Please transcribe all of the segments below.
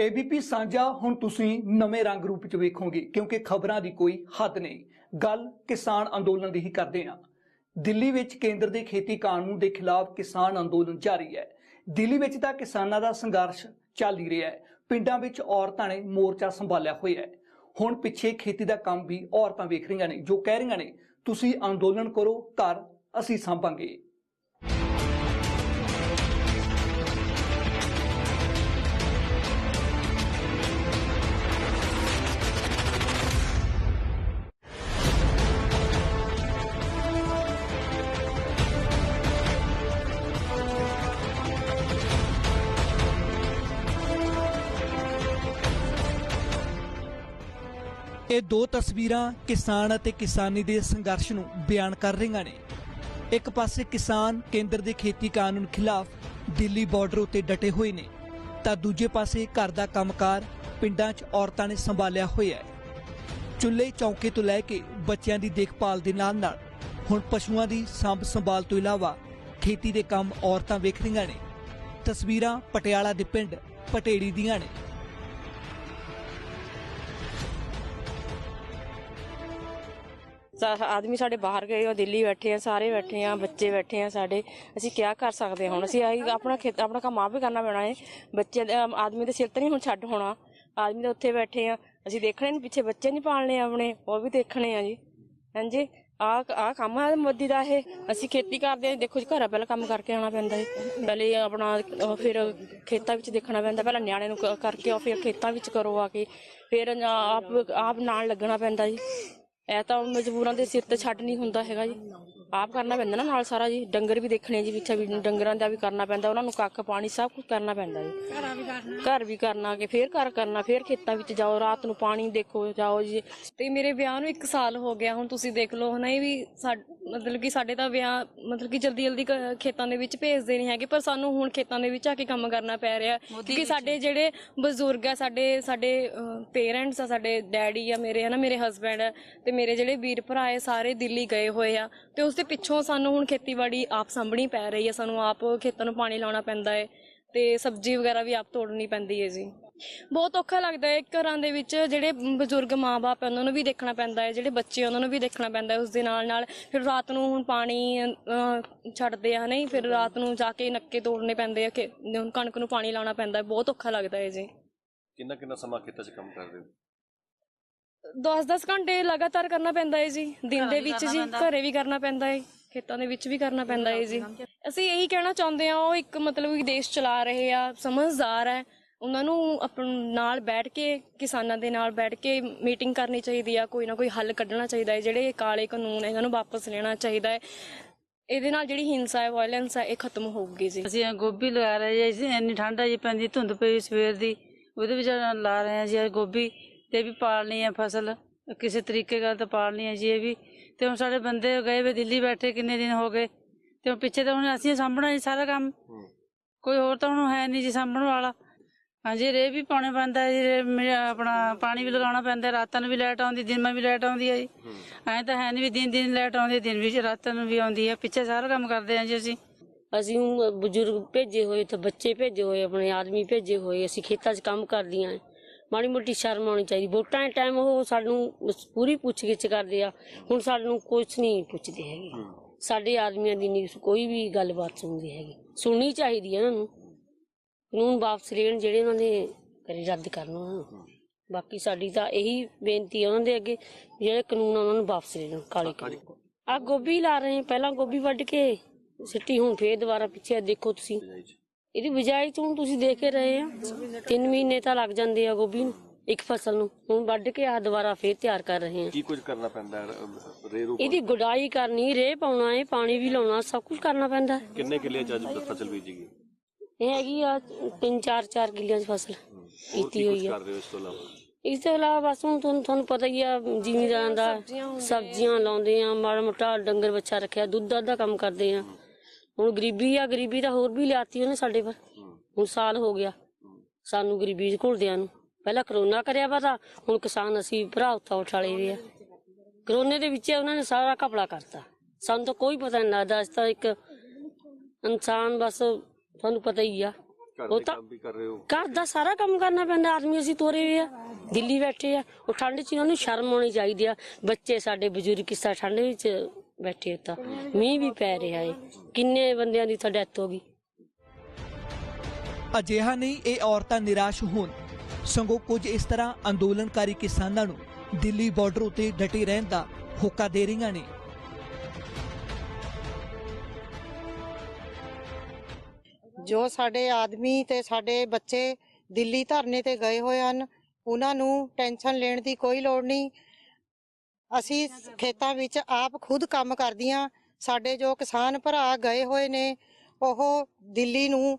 ABP ਸਾਂਝਾ ਹੁਣ ਤੁਸੀਂ ਨਵੇਂ ਰੰਗ ਰੂਪ ਚ ਵੇਖੋਗੇ, ਕਿਉਂਕਿ ਖਬਰਾਂ ਦੀ ਕੋਈ ਹੱਦ ਨਹੀਂ। ਗੱਲ ਕਿਸਾਨ ਅੰਦੋਲਨ ਦੀ ਹੀ ਕਰਦੇ ਹਾਂ। ਦਿੱਲੀ ਵਿੱਚ ਕੇਂਦਰ ਦੇ ਖੇਤੀ ਕਾਨੂੰਨ ਦੇ ਖਿਲਾਫ ਕਿਸਾਨ ਅੰਦੋਲਨ ਜਾਰੀ ਹੈ। ਦਿੱਲੀ ਵਿੱਚ ਤਾਂ ਕਿਸਾਨਾਂ ਦਾ ਸੰਘਰਸ਼ ਚੱਲ ਹੀ ਰਿਹਾ ਹੈ। ਪਿੰਡਾਂ ਵਿੱਚ ਔਰਤਾਂ ਨੇ ਮੋਰਚਾ ਸੰਭਾਲਿਆ ਹੋਇਆ ਹੈ। ਹੁਣ ਪਿੱਛੇ ਖੇਤੀ ਦਾ ਕੰਮ ਵੀ ਔਰਤਾਂ ਵੇਖ ਰਹੀਆਂ ਨੇ, ਜੋ ਕਹਿ ਰਹੀਆਂ ਨੇ, ਤੁਸੀਂ ਅੰਦੋਲਨ ਕਰੋ, ਘਰ ਅਸੀਂ ਸਾਂਭਾਂਗੇ। ਇਹ ਦੋ ਤਸਵੀਰਾਂ ਕਿਸਾਨ ਅਤੇ ਕਿਸਾਨੀ ਦੇ ਸੰਘਰਸ਼ ਨੂੰ ਬਿਆਨ ਕਰ ਰਹੀਆਂ ਨੇ। ਇੱਕ ਪਾਸੇ ਕਿਸਾਨ ਕੇਂਦਰ ਦੇ ਖੇਤੀ ਕਾਨੂੰਨ ਖਿਲਾਫ ਦਿੱਲੀ ਬਾਰਡਰ ਉੱਤੇ ਡਟੇ ਹੋਏ ਨੇ, ਤਾਂ ਦੂਜੇ ਪਾਸੇ ਘਰ ਦਾ ਕੰਮਕਾਰ ਪਿੰਡਾਂ 'ਚ ਔਰਤਾਂ ਨੇ ਸੰਭਾਲਿਆ ਹੋਇਆ ਹੈ। ਚੁੱਲ੍ਹੇ ਚੌਂਕੇ ਤੋਂ ਲੈ ਕੇ ਬੱਚਿਆਂ ਦੀ ਦੇਖਭਾਲ ਦੇ ਨਾਲ ਨਾਲ ਹੁਣ ਪਸ਼ੂਆਂ ਦੀ ਸੰਭ ਸੰਭਾਲ ਤੋਂ ਇਲਾਵਾ ਖੇਤੀ ਦੇ ਕੰਮ ਔਰਤਾਂ ਵੇਖ ਰਹੀਆਂ ਨੇ। ਤਸਵੀਰਾਂ ਪਟਿਆਲਾ ਦੇ ਪਿੰਡ ਪਟੇੜੀ ਦੀਆਂ ਨੇ। ਸਾ- ਆਦਮੀ ਸਾਡੇ ਬਾਹਰ ਗਏ ਹੋ ਦਿੱਲੀ ਬੈਠੇ ਆ, ਸਾਰੇ ਬੈਠੇ ਆ, ਬੱਚੇ ਬੈਠੇ ਆ ਸਾਡੇ। ਅਸੀਂ ਕੀ ਕਰ ਸਕਦੇ ਹਾਂ ਹੁਣ? ਅਸੀਂ ਆਹੀ ਆਪਣਾ ਖੇਤ ਆਪਣਾ ਕੰਮ ਆਪ ਹੀ ਕਰਨਾ ਪੈਣਾ ਹੈ ਬੱਚੇ ਦੇ- ਅਮ ਆਦਮੀ ਦੇ ਸਿਰ ਤੇ ਨਹੀਂ ਹੁਣ ਛੱਡ ਹੋਣਾ। ਆਦਮੀ ਤਾਂ ਉੱਥੇ ਬੈਠੇ ਆ। ਅਸੀਂ ਦੇਖਣੇ ਨਹੀਂ ਪਿੱਛੇ, ਬੱਚੇ ਨਹੀਂ ਪਾਲਣੇ ਆਪਣੇ, ਉਹ ਵੀ ਦੇਖਣੇ ਆ ਜੀ। ਹਾਂਜੀ? ਆ ਆ ਕੰਮ ਆ ਮੋਦੀ ਦਾ ਇਹ। ਅਸੀਂ ਖੇਤੀ ਕਰਦੇ ਹਾਂ ਦੇਖੋ ਜੀ ਘਰਾਂ ਪਹਿਲਾਂ ਕੰਮ ਕਰਕੇ ਆਉਣਾ ਪੈਂਦਾ ਹੈ ਪਹਿਲੇ ਆਪਣਾ ਉਹ ਫਿਰ ਖੇਤਾਂ ਵਿੱਚ ਦੇਖਣਾ ਪੈਂਦਾ, ਪਹਿਲਾਂ ਨਿਆਣੇ ਨੂੰ ਕ- ਕਰਕੇ ਉਹ ਫਿਰ ਖੇਤਾਂ ਵਿੱਚ ਕਰੋ ਆ ਕੇ। ਫਿਰ ਨਾ ਆਪ ਆਪ ਨਾਲ ਲੱਗਣਾ ਪੈਂਦਾ ਜੀ। ਇਹ ਤਾਂ ਮਜਬੂਰਾਂ ਦੇ ਸਿਰ ਤੇ ਛੱਡ ਨਹੀਂ ਹੁੰਦਾ ਹੈਗਾ ਜੀ। ਆਪ ਕਰਨਾ ਪੈਂਦਾ ਨਾ ਨਾਲ ਸਾਰਾ ਜੀ ਡੰਗਰ ਵੀ ਦੇਖਣੇ ਜੀ ਪਿੱਛੇ ਵੀ ਡੰਗਰਾਂ ਦਾ ਵੀ ਕਰਨਾ ਪੈਂਦਾ ਉਹਨਾਂ ਨੂੰ ਕੱਖ ਪਾਣੀ ਸਭ ਕੁਝ ਕਰਨਾ ਪੈਂਦਾ ਜੀ। ਘਰ ਵੀ ਕਰਨਾ। ਕਿ ਫੇਰ ਘਰ ਕਰਨਾ ਫੇਰ ਖੇਤਾਂ ਵਿੱਚ ਜਾਓ ਰਾਤ ਨੂੰ ਪਾਣੀ ਦੇਖੋ ਜਾਓ ਜੀ। ਤੇ ਮੇਰੇ ਵਿਆਹ ਨੂੰ 1 ਸਾਲ ਹੋ ਗਿਆ ਹੁਣ ਤੁਸੀਂ ਦੇਖ ਲਓ ਹਨਾ ਇਹ ਵੀ ਮਤਲਬ ਕਿ ਸਾਡੇ ਤਾਂ ਵਿਆਹ ਮਤਲਬ ਕਿ ਜਲਦੀ ਜਲਦੀ ਖੇਤਾਂ ਦੇ ਵਿੱਚ ਭੇਜਦੇ ਨਹੀਂ ਹੈਗੇ ਪਰ ਸਾਨੂੰ ਹੁਣ ਖੇਤਾਂ ਦੇ ਵਿੱਚ ਆ ਕੇ ਕੰਮ ਕਰਨਾ ਪੈ ਰਿਹਾ। ਕਿਉਂਕਿ ਸਾਡੇ ਜਿਹੜੇ ਬਜ਼ੁਰਗ ਆ ਸਾਡੇ ਸਾਡੇ ਪੇਰੈਂਟਸ ਆ ਸਾਡੇ ਡੈਡੀ ਆ ਮੇਰੇ ਹਨਾ ਮੇਰੇ ਹਸਬੰਡ ਤੇ ਮੇਰੇ ਜਿਹੜੇ ਵੀਰ ਭਰਾ ਆ ਸਾਰੇ ਦਿੱਲੀ ਗਏ ਹੋਏ ਆ। ਤੇ ਉਸ ਦੇ ਪਿੱਛੋਂ ਸਾਨੂੰ ਹੁਣ ਖੇਤੀਬਾੜੀ ਆਪ ਸੰਭਣੀ ਪੈ ਰਹੀ ਹੈ ਸਾਨੂੰ ਆਪ ਖੇਤਾਂ ਨੂੰ ਪਾਣੀ ਲਾਉਣਾ ਪੈਂਦਾ ਹੈ ਤੇ ਸਬਜ਼ੀ ਵਗੈਰਾ ਵੀ ਆਪ ਤੋੜਨੀ ਪੈਂਦੀ ਹੈ ਜੀ। ਬਹੁਤ ਔਖਾ ਲੱਗਦਾ ਹੈ ਘਰਾਂ ਦੇ ਵਿੱਚ ਜਿਹੜੇ ਬਜ਼ੁਰਗ ਮਾਪੇ ਉਹਨਾਂ ਨੂੰ ਵੀ ਦੇਖਣਾ ਪੈਂਦਾ ਹੈ ਜਿਹੜੇ ਬੱਚੇ ਉਹਨਾਂ ਨੂੰ ਵੀ ਦੇਖਣਾ ਪੈਂਦਾ ਹੈ ਉਸ ਦੇ ਨਾਲ ਨਾਲ ਫਿਰ ਰਾਤ ਨੂੰ ਹੁਣ ਪਾਣੀ ਅਹ, ਛੱਡਦੇ ਆ ਨਹੀਂ ਫਿਰ ਰਾਤ ਨੂੰ ਜਾ ਕੇ ਨੱਕੇ ਤੋੜਨੇ ਪੈਂਦੇ ਆ ਕਿ ਹੁਣ ਕਣਕ ਨੂੰ ਪਾਣੀ ਲਾਉਣਾ ਪੈਂਦਾ ਹੈ ਬਹੁਤ ਔਖਾ ਲੱਗਦਾ ਹੈ ਜੀ। ਕਿੰਨਾ ਕਿੰਨਾ ਸਮਾਂ ਖੇਤਾਂ 'ਚ ਕੰਮ ਕਰਦੇ ਹੋ? 10-10 ਘੰਟੇ ਲਗਾਤਾਰ ਕਰਨਾ ਪੈਂਦਾ ਹੈ ਜੀ। ਦਿਨ ਦੇ ਵਿੱਚ ਜੀ ਘਰੇ ਵੀ ਕਰਨਾ ਪੈਂਦਾ ਹੈ ਖੇਤਾਂ ਦੇ ਵਿੱਚ ਵੀ ਕਰਨਾ ਪੈਂਦਾ ਹੈ ਜੀ। ਅਸੀਂ ਇਹੀ ਕਹਿਣਾ ਚਾਹੁੰਦੇ ਆ ਉਹ ਇੱਕ ਮਤਲਬ ਕਿ ਦੇਸ਼ ਚਲਾ ਰਹੇ ਆ ਸਮਝਦਾਰ ਹੈ ਉਹਨਾਂ ਨੂੰ ਆਪਣ ਨਾਲ ਬੈਠ ਕੇ ਕਿਸਾਨਾਂ ਦੇ ਨਾਲ ਬੈਠ ਕੇ ਮੀਟਿੰਗ ਕਰਨੀ ਚਾਹੀਦੀ ਆ। ਕੋਈ ਨਾ ਕੋਈ ਹੱਲ ਕੱਢਣਾ ਚਾਹੀਦਾ ਹੈ ਜਿਹੜੇ ਕਾਲੇ ਕਾਨੂੰਨ ਇਹਨਾਂ ਨੂੰ ਵਾਪਸ ਲੈਣਾ ਚਾਹੀਦਾ ਹੈ ਇਹਦੇ ਨਾਲ ਜਿਹੜੀ ਹਿੰਸਾ ਹੈ ਵਾਇਲੈਂਸ ਹੈ ਇਹ ਖਤਮ ਹੋਊਗੀ ਜੀ। ਅਸੀਂ ਗੋਭੀ ਲਗਾ ਰਹੇ ਜੀ ਇੰਨੀ ਠੰਡ ਆ ਜੀ ਪੈਂਦੀ ਧੁੰਦ ਪਈ ਸਵੇਰ ਦੀ। ਉਹਦੇ ਵਿੱਚ ਲਾ ਰਹੇ ਹਾਂ ਜੀ ਗੋਭੀ। ਤੇ ਵੀ ਪਾਲਣੀ ਹੈ ਫਸਲ ਕਿਸੇ ਤਰੀਕੇ ਨਾਲ ਤਾਂ ਪਾਲਣੀ ਹੈ ਜੀ ਇਹ ਵੀ। ਤੇ ਹੁਣ ਸਾਡੇ ਬੰਦੇ ਗਏ ਵੇ ਦਿੱਲੀ ਬੈਠੇ ਕਿੰਨੇ ਦਿਨ ਹੋ ਗਏ ਤੇ ਹੁਣ ਪਿੱਛੇ ਤਾਂ ਹੁਣ ਅਸੀਂ ਸਾਂਭਣਾ ਜੀ ਸਾਰਾ ਕੰਮ। ਕੋਈ ਹੋਰ ਤਾਂ ਹੁਣ ਹੈ ਨਹੀਂ ਜੀ ਸਾਂਭਣ ਵਾਲਾ। ਹਾਂਜੀ ਰੇ ਵੀ ਪਾਉਣੇ ਪੈਂਦਾ ਹੈ ਜੀ ਰੇਹ ਮੇ- ਆਪਣਾ ਪਾਣੀ ਵੀ ਲਗਾਉਣਾ ਪੈਂਦਾ ਹੈ, ਰਾਤਾਂ ਨੂੰ ਵੀ ਲਾਈਟ ਆਉਂਦੀ ਦਿਨ ਮੈਂ ਵੀ ਲਾਈਟ ਆਉਂਦੀ ਹੈ ਜੀ। ਐਂ ਤਾਂ ਹੈ ਨਹੀਂ ਵੀ ਦਿਨ ਦਿਨ ਲਾਈਟ ਆਉਂਦੀ ਹੈ, ਦਿਨ ਵੀ ਰਾਤਾਂ ਨੂੰ ਵੀ ਆਉਂਦੀ ਹੈ ਪਿੱਛੇ ਸਾਰਾ ਕੰਮ ਕਰਦੇ ਹਾਂ ਜੀ ਅਸੀਂ। ਅਸੀਂ ਬਜ਼ੁਰਗ ਭੇਜੇ ਹੋਏ ਤੇ ਬੱਚੇ ਭੇਜੇ ਹੋਏ ਆਪਣੇ ਆਦਮੀ ਭੇਜੇ ਹੋਏ ਅਸੀਂ ਖੇਤਾਂ 'ਚ ਕੰਮ ਕਰਦੀਆਂ। ਮਾੜੀ ਮੋਟੀ ਸ਼ਰਮ ਆਉਣੀ ਚਾਹੀਦੀ। ਵੋਟਾਂ ਦੇ ਟਾਈਮ ਉਹ ਸਾਨੂੰ ਪੂਰੀ ਪੁੱਛ ਗਿੱਛ ਕਰਦੇ ਆ। ਹੁਣ ਸਾਨੂੰ ਕੁਝ ਨਹੀਂ ਪੁੱਛਦੇ ਹੈਗੇ। ਸਾਡੇ ਆਦਮੀਆਂ ਦੀ ਨਹੀਂ ਕੋਈ ਵੀ ਗੱਲਬਾਤ ਸੁਣਦੇ ਹੈਗੇ। ਸੁਣਨੀ ਚਾਹੀਦੀ ਹੈ ਇਹਨਾਂ ਨੂੰ। ਕਾਨੂੰਨ ਵਾਪਸ ਲੈਣ ਜਿਹੜੇ ਉਹਨਾਂ ਨੇ ਕਰੇ ਰੱਦ ਕਰਨ ਉਹਨਾਂ ਨੂੰ। ਬਾਕੀ ਸਾਡੀ ਤਾਂ ਇਹੀ ਬੇਨਤੀ ਹੈ ਉਹਨਾਂ ਦੇ ਅੱਗੇ ਜਿਹੜੇ ਕਾਨੂੰਨ ਉਹਨਾਂ ਨੂੰ ਵਾਪਸ ਲੈਣ ਕਾਲੇ ਕਾਨੂੰਨ। ਆ ਗੋਭੀ ਲਾ ਰਹੇ ਪਹਿਲਾਂ ਗੋਭੀ ਵੱਢ ਕੇ ਸਿੱਟੀ ਹੁਣ ਫੇਰ ਦੁਬਾਰਾ ਪਿੱਛੇ ਦੇਖੋ ਤੁਸੀਂ। ਇਹਦੀ ਬਿਜਾਈ ਚ ਹੁਣ ਤੁਸੀਂ ਦੇਖ ਕੇ ਰਹੇ ਆ। ਤਿੰਨ ਮਹੀਨੇ ਤਾਂ ਲੱਗ ਜਾਂਦੇ ਆ ਗੋਭੀ ਨੂੰ ਇੱਕ ਫਸਲ ਨੂੰ। ਹੁਣ ਵੱਢ ਕੇ ਆ ਦੁਬਾਰਾ ਫੇਰ ਤਿਆਰ ਕਰ ਰਹੇ ਆ। ਕੀ ਕੁਝ ਕਰਨਾ ਪੈਂਦਾ ਹੈ? ਅਹ, ਰੇਰੂ ਇਹਦੀ ਗੁਡਾਈ ਕਰਨੀ ਰੇਹ ਪਾਉਣਾ ਹੈ ਪਾਣੀ ਵੀ ਲਾਉਣਾ ਸਭ ਕੁਝ ਕਰਨਾ ਪੈਂਦਾ ਹੈ। ਕਿੰਨੇ ਕਿੱਲੇ 'ਚ ਅੱਜ ਫਸਲ ਬੀਜੀ ਗਈ ਇਹ ਹੈਗੀ ਆ ਤਿੰਨ ਚਾਰ ਚਾਰ ਕਿੱਲਿਆਂ ਦੀ ਫਸਲ ਹੋਰ ਕੀਤੀ ਕੁਝ ਹੋਈ ਆ। ਕਰ ਰਹੇ ਹੋ ਇਸ ਤੋਂ ਇਲਾਵਾ? ਇਸ ਤੋਂ ਇਲਾਵਾ ਬਸ ਹੁਣ ਤੁਹਾਨੂੰ ਤੁਹਾਨੂੰ ਪਤਾ ਹੀ ਆ ਜ਼ਿਮੀਦਾਰਾਂ ਦਾ ਸਬਜ਼ੀਆਂ ਲਾਉਂਦੇ ਆ ਮਾੜਾ ਮੋਟਾ ਡੰਗਰ ਬੱਚਾ ਰੱਖਿਆ ਦੁੱਧ ਦਾ ਕੰਮ ਕਰਦੇ ਆ। ਹੁਣ ਗਰੀਬੀ ਆ ਗਰੀਬੀ ਤਾਂ ਹੋਰ ਵੀ ਲਿਆਤੀ ਉਹਨੇ ਸਾਡੇ ਪਰ। ਹੁਣ ਸਾਲ ਹੋ ਗਿਆ ਸਾਨੂੰ ਗਰੀਬੀ ਘੁਲਦਿਆਂ ਨੂੰ। ਪਹਿਲਾਂ ਕਰੋਨਾ ਕਰਿਆ ਵਾ ਤਾਂ ਹੁਣ ਕਿਸਾਨ ਅਸੀਂ ਭਰਾ ਉੱਥਾ ਉਠਾਲੇ ਵੀ ਆ। ਕਰੋਨੇ ਦੇ ਵਿੱਚ ਉਹਨਾਂ ਨੇ ਸਾਰਾ ਕਪੜਾ ਕਰਤਾ। ਸਾਨੂੰ ਤਾਂ ਕੋਈ ਪਤਾ ਨਹੀਂ ਲੱਗਦਾ ਅਸੀਂ ਤਾਂ ਇੱਕ ਇਨਸਾਨ ਬਸ ਤੁਹਾਨੂੰ ਪਤਾ ਹੀ ਆ। ਉਹ ਤਾਂ- ਕੰਮ ਵੀ ਕਰ ਰਹੇ ਹੋ। ਘਰ ਦਾ ਸਾਰਾ ਕੰਮ ਕਰਨਾ ਪੈਂਦਾ ਆਦਮੀ ਅਸੀਂ ਤੋਰੇ ਹੋਏ ਆ ਦਿੱਲੀ ਬੈਠੇ ਆ। ਉਹ ਠੰਡ 'ਚ ਉਹਨੂੰ ਸ਼ਰਮ ਆਉਣੀ ਚਾਹੀਦੀ ਆ। ਬੱਚੇ ਸਾਡੇ ਬਜ਼ੁਰਗ ਕਿਸਾ ਠੰਡ ਵਿੱਚ ਬੈਠੇ ਤਾਂ। ਮੀਂਹ ਵੀ ਪੈ ਰਿਹਾ ਏ। ਕਿੰਨੇ ਬੰਦਿਆਂ ਦੀ ਤਾਂ ਡੈਥ ਹੋ ਗਈ। ਅਜਿਹਾ ਨਹੀਂ ਇਹ ਔਰਤਾਂ ਨਿਰਾਸ਼ ਹੋਣ। ਸਗੋਂ ਕੁਝ ਇਸ ਤਰ੍ਹਾਂ ਅੰਦੋਲਨਕਾਰੀ ਕਿਸਾਨਾਂ ਨੂੰ ਦਿੱਲੀ ਬਾਰਡਰ ਉਤੇ ਡਟੇ ਰਹਿਣ ਦਾ ਹੋਕਾ ਦੇ ਰਹੀਆਂ ਨੇ। ਜੋ ਸਾਡੇ ਆਦਮੀ ਤੇ ਸਾਡੇ ਬੱਚੇ ਦਿੱਲੀ ਧਰਨੇ ਤੇ ਗਏ ਹੋਏ ਹਨ ਉਹਨਾਂ ਨੂੰ ਟੈਨਸ਼ਨ ਲੈਣ ਦੀ ਕੋਈ ਲੋੜ ਨਹੀਂ। ਅਸੀਂ ਖੇਤਾਂ ਵਿੱਚ ਆਪ ਖੁਦ ਕੰਮ ਕਰਦੀਆਂ। ਸਾਡੇ ਜੋ ਕਿਸਾਨ ਭਰਾ ਗਏ ਹੋਏ ਨੇ, ਉਹ ਦਿੱਲੀ ਨੂੰ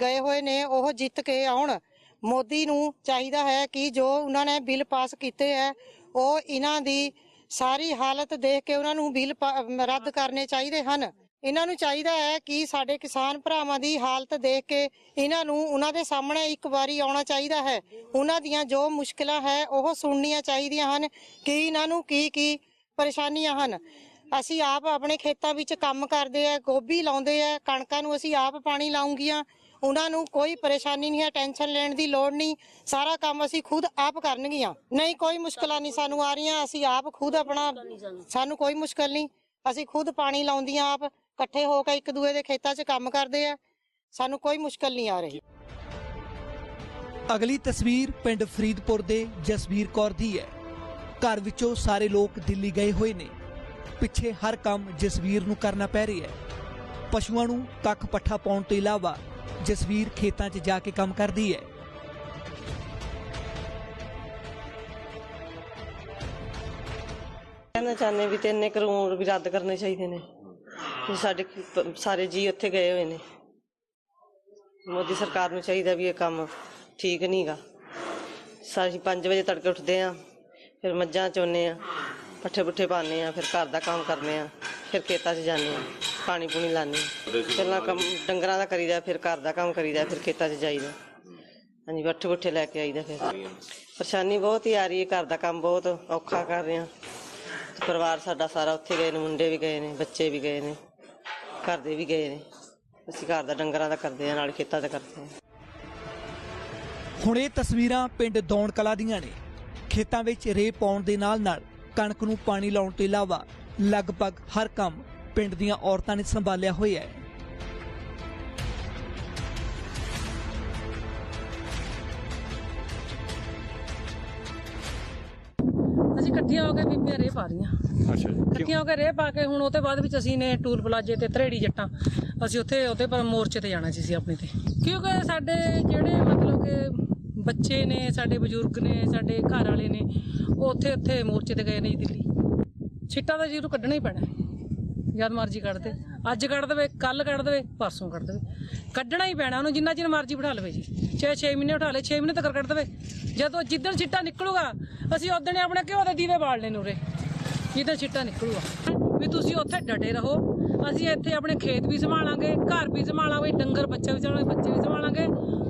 ਗਏ ਹੋਏ ਨੇ, ਉਹ ਜਿੱਤ ਕੇ ਆਉਣ। ਮੋਦੀ ਨੂੰ ਚਾਹੀਦਾ ਹੈ ਕਿ ਜੋ ਉਹਨਾਂ ਨੇ ਬਿੱਲ ਪਾਸ ਕੀਤੇ ਹੈ, ਉਹ ਇਹਨਾਂ ਦੀ ਸਾਰੀ ਹਾਲਤ ਦੇਖ ਕੇ ਉਹਨਾਂ ਨੂੰ ਬਿੱਲ ਪਾ- ਰੱਦ ਕਰਨੇ ਚਾਹੀਦੇ ਹਨ। ਇਹਨਾਂ ਨੂੰ ਚਾਹੀਦਾ ਹੈ ਕਿ ਸਾਡੇ ਕਿਸਾਨ ਭਰਾਵਾਂ ਦੀ ਹਾਲਤ ਦੇਖ ਕੇ ਇਹਨਾਂ ਨੂੰ ਉਹਨਾਂ ਦੇ ਸਾਹਮਣੇ ਇੱਕ ਵਾਰੀ ਆਉਣਾ ਚਾਹੀਦਾ ਹੈ। ਉਹਨਾਂ ਦੀਆਂ ਜੋ ਮੁਸ਼ਕਲਾਂ ਹੈ, ਉਹ ਸੁਣਨੀਆਂ ਚਾਹੀਦੀਆਂ ਹਨ ਕਿ ਇਹਨਾਂ ਨੂੰ ਕੀ ਕੀ ਪਰੇਸ਼ਾਨੀਆਂ ਹਨ। ਅਸੀਂ ਆਪ ਆਪਣੇ ਖੇਤਾਂ ਵਿੱਚ ਕੰਮ ਕਰਦੇ ਆ, ਗੋਭੀ ਲਾਉਂਦੇ ਆ, ਕਣਕਾਂ ਨੂੰ ਅਸੀਂ ਆਪ ਪਾਣੀ ਲਾਉਂਗੀਆਂ। ਉਹਨਾਂ ਨੂੰ ਕੋਈ ਪਰੇਸ਼ਾਨੀ ਨਹੀਂ ਹੈ, ਟੈਨਸ਼ਨ ਲੈਣ ਦੀ ਲੋੜ ਨਹੀਂ। ਸਾਰਾ ਕੰਮ ਅਸੀਂ ਖੁਦ ਆਪ ਕਰਨਗੀਆਂ। ਨਹੀਂ, ਕੋਈ ਮੁਸ਼ਕਲਾਂ ਨਹੀਂ ਸਾਨੂੰ ਆ ਰਹੀਆਂ। ਅਸੀਂ ਆਪ ਖੁਦ ਆਪਣਾ, ਸਾਨੂੰ ਕੋਈ ਮੁਸ਼ਕਲ ਨਹੀਂ। ਅਸੀਂ ਖੁਦ ਪਾਣੀ ਲਾਉਂਦੀਆਂ ਆਪ। ਇਕੱਠੇ ਹੋ ਕੇ ਇੱਕ ਦੂਏ ਦੇ ਖੇਤਾਂ 'ਚ ਕੰਮ ਕਰਦੇ ਆ ਸਾਨੂੰ ਕੋਈ ਮੁਸ਼ਕਲ ਨਹੀਂ ਆ ਰਹੀ। ਅਗਲੀ ਤਸਵੀਰ ਪਿੰਡ ਫਰੀਦਪੁਰ ਦੇ ਜਸਵੀਰ ਕੌਰ ਦੀ ਹੈ। ਘਰ ਵਿੱਚੋਂ ਸਾਰੇ ਲੋਕ ਦਿੱਲੀ ਗਏ ਹੋਏ ਨੇ। ਪਿੱਛੇ ਹਰ ਕੰਮ ਜਸਵੀਰ ਨੂੰ ਕਰਨਾ ਪੈ ਰਿਹਾ ਹੈ। ਪਸ਼ੂਆਂ ਨੂੰ ਕੱਖ ਪੱਠਾ ਪਾਉਣ ਤੋਂ ਇਲਾਵਾ ਜਸਵੀਰ ਖੇਤਾਂ 'ਚ ਜਾ ਕੇ ਕੰਮ ਕਰਦੀ ਹੈ। ਕਹਿਣਾ ਚਾਹੁੰਦੇ ਵੀ ਤਿੰਨੇ ਕਾਨੂੰਨ ਵੀ ਰੱਦ ਕਰਨੇ ਚਾਹੀਦੇ ਨੇ। ਸਾਡੇ ਪ- ਸਾਰੇ ਜੀ ਉੱਥੇ ਗਏ ਹੋਏ ਨੇ। ਮੋਦੀ ਸਰਕਾਰ ਨੂੰ ਚਾਹੀਦਾ ਵੀ ਇਹ ਕੰਮ ਠੀਕ ਨਹੀਂਗਾ ਸਾਡੀ 5 ਵਜੇ ਤੜਕੇ ਉੱਠਦੇ ਆ, ਫਿਰ ਮੱਝਾਂ ਚੋਨੇ ਆ, ਪੱਠੇ ਪੁੱਠੇ ਪਾਉਂਦੇ ਆ, ਫਿਰ ਘਰ ਦਾ ਕੰਮ ਕਰਨੇ ਆ, ਫਿਰ ਖੇਤਾਂ 'ਚ ਜਾਂਦੇ ਆ, ਪਾਣੀ ਪੂਣੀ ਲਾਉਂਦੇ ਆ। ਪਹਿਲਾਂ ਕੰਮ ਡੰਗਰਾਂ ਦਾ ਕਰੀਦਾ, ਫਿਰ ਘਰ ਦਾ ਕੰਮ ਕਰੀਦਾ, ਫਿਰ ਖੇਤਾਂ 'ਚ ਜਾਈਦਾ। ਹਾਂਜੀ, ਪੱਠੇ ਪੁੱਠੇ ਲੈ ਕੇ ਆਈਦਾ ਫਿਰ। ਪਰੇਸ਼ਾਨੀ ਬਹੁਤ ਹੀ ਆ ਰਹੀ ਹੈ, ਘਰ ਦਾ ਕੰਮ ਬਹੁਤ ਔਖਾ ਕਰ ਰਹੇ ਆ। ਤੇ ਪਰਿਵਾਰ ਸਾਡਾ ਸਾਰਾ ਉੱਥੇ ਗਏ ਨੇ, ਮੁੰਡੇ ਵੀ ਗਏ ਨੇ, ਬੱਚੇ ਵੀ ਗਏ ਨੇ। ਘਰ ਦੇ ਵੀ ਗਏ ਨੇ। ਅਸੀਂ ਘਰ ਦਾ ਡੰਗਰਾਂ ਦਾ ਕਰਦੇ ਆ ਨਾਲ ਖੇਤਾਂ ਦਾ ਕਰਦੇ ਆ ਹੁਣ ਇਹ ਤਸਵੀਰਾਂ ਪਿੰਡ ਦੌਣ ਕਲਾ ਦੀਆਂ ਨੇ। ਖੇਤਾਂ ਵਿੱਚ ਰੇਹ ਪਾਉਣ ਦੇ ਨਾਲ ਨਾਲ ਕਣਕ ਨੂੰ ਪਾਣੀ ਲਾਉਣ ਤੋਂ ਇਲਾਵਾ ਲਗਭਗ ਹਰ ਕੰਮ ਪਿੰਡ ਦੀਆਂ ਔਰਤਾਂ ਨੇ ਸੰਭਾਲਿਆ ਹੋਇਆ ਹੈ। ਅਸੀਂ ਇਕੱਠੀਆਂ ਹੋ ਕੇ ਬੀਬੀਆਂ ਰੇਹ ਪਾ ਰਹੀਆਂ। ਅੱਛਾ ਜੀ। ਇਕੱਠੀਆਂ ਹੋ ਕੇ ਰੇਹ ਪਾ ਕੇ ਹੁਣ ਉਹਦੇ ਬਾਅਦ ਵਿੱਚ ਅਸੀਂ ਨੇ ਟੂਲ ਪਲਾਜੇ ਤੇ ਧਰੇੜੀ ਜੱਟਾਂ, ਅਸੀਂ ਉੱਥੇ ਉਹਦੇ ਪਰ ਮੋਰਚੇ ਤੇ ਜਾਣਾ ਸੀ ਅਸੀਂ ਆਪਣੇ ਤੇ। ਕਿਉਂਕਿ ਸਾਡੇ ਜਿਹੜੇ ਮਤਲਬ ਕਿ ਬੱਚੇ ਨੇ, ਸਾਡੇ ਬਜ਼ੁਰਗ ਨੇ, ਸਾਡੇ ਘਰ ਵਾਲੇ ਨੇ, ਉਹ ਉੱਥੇ ਉੱਥੇ ਮੋਰਚੇ ਤੇ ਗਏ ਨੇ ਜੀ ਦਿੱਲੀ। ਛਿੱਟਾ ਤਾਂ ਜ਼ਰੂਰ ਕੱਢਣਾ ਹੀ ਪੈਣਾ। ਜਦ ਮਰਜ਼ੀ ਕੱਢ ਦੇ। ਅੱਜ ਕੱਢ ਦੇਵੇ ਕੱਲ ਕੱਢ ਦੇਵੇ, ਪਰਸੋਂ ਕੱਢ ਦੇਵੇ। ਕੱਢਣਾ ਹੀ ਪੈਣਾ, ਉਹਨੂੰ ਜਿੰਨਾ ਚਿਰ ਮਰਜ਼ੀ ਬਿਠਾ ਲਵੇ ਜੀ। 6-6 ਮਹੀਨੇ ਬਿਠਾ ਲੇ 6 ਮਹੀਨੇ ਤੱਕ ਕੱਢ ਦੇਵੇ। ਜਦੋਂ ਜਿੱਦਣ ਛਿੱਟਾ ਨਿਕਲੂਗਾ, ਅਸੀਂ ਉਦੋਂ ਆਪਣੇ ਘਿਓ ਦੇ ਦੀਵੇ ਬਾਲਣੇ ਨੂੰ ਉਰੇ ਜਿੱਦਾਂ ਛਿੱਟਾ ਨਿਕਲੂਗਾ। ਵੀ ਤੁਸੀਂ ਉੱਥੇ ਡਟੇ ਰਹੋ। ਅਸੀਂ ਇੱਥੇ ਆਪਣੇ ਖੇਤ ਵੀ ਸੰਭਾਲਾਂਗੇ, ਘਰ ਵੀ ਸੰਭਾਲਾਂਗੇ, ਡੰਗਰ ਬੱਚੇ ਵੀ ਸੰਭਾਲਾਂਗੇ, ਬੱਚੇ ਵੀ ਸੰਭਾਲਾਂਗੇ।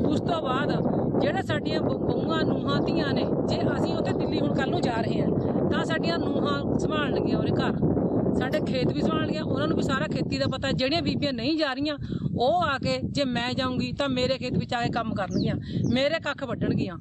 ਉਸ ਤੋਂ ਬਾਅਦ ਜਿਹੜੇ ਸਾਡੀਆਂ ਬ- ਬਹੂਆਂ, ਨੂੰਹਾਂ, ਧੀਆਂ ਨੇ, ਜੇ ਅਸੀਂ ਉੱਥੇ ਦਿੱਲੀ ਹੁਣ ਕੱਲ ਨੂੰ ਜਾ ਰਹੇ ਹਾਂ, ਤਾਂ ਸਾਡੀਆਂ ਨੂੰਹਾਂ ਸੰਭਾਲਣਗੀਆਂ ਉਹਨੇ ਘਰ। ਸਾਡੇ ਖੇਤ ਵੀ ਸੰਭਾਲਣਗੀਆਂ ਉਹਨਾਂ ਨੂੰ ਵੀ ਸਾਰਾ ਖੇਤੀ ਦਾ ਪਤਾ। ਜਿਹੜੀਆਂ ਬੀਬੀਆਂ ਨਹੀਂ ਜਾ ਰਹੀਆਂ, ਉਹ ਆ ਕੇ ਜੇ ਮੈਂ ਜਾਊਂਗੀ, ਤਾਂ ਮੇਰੇ ਖੇਤ ਵਿੱਚ ਆ ਕੇ ਕੰਮ ਕਰਨਗੀਆਂ। ਮੇਰੇ ਕੱਖ ਵੱਢਣਗੀਆਂ।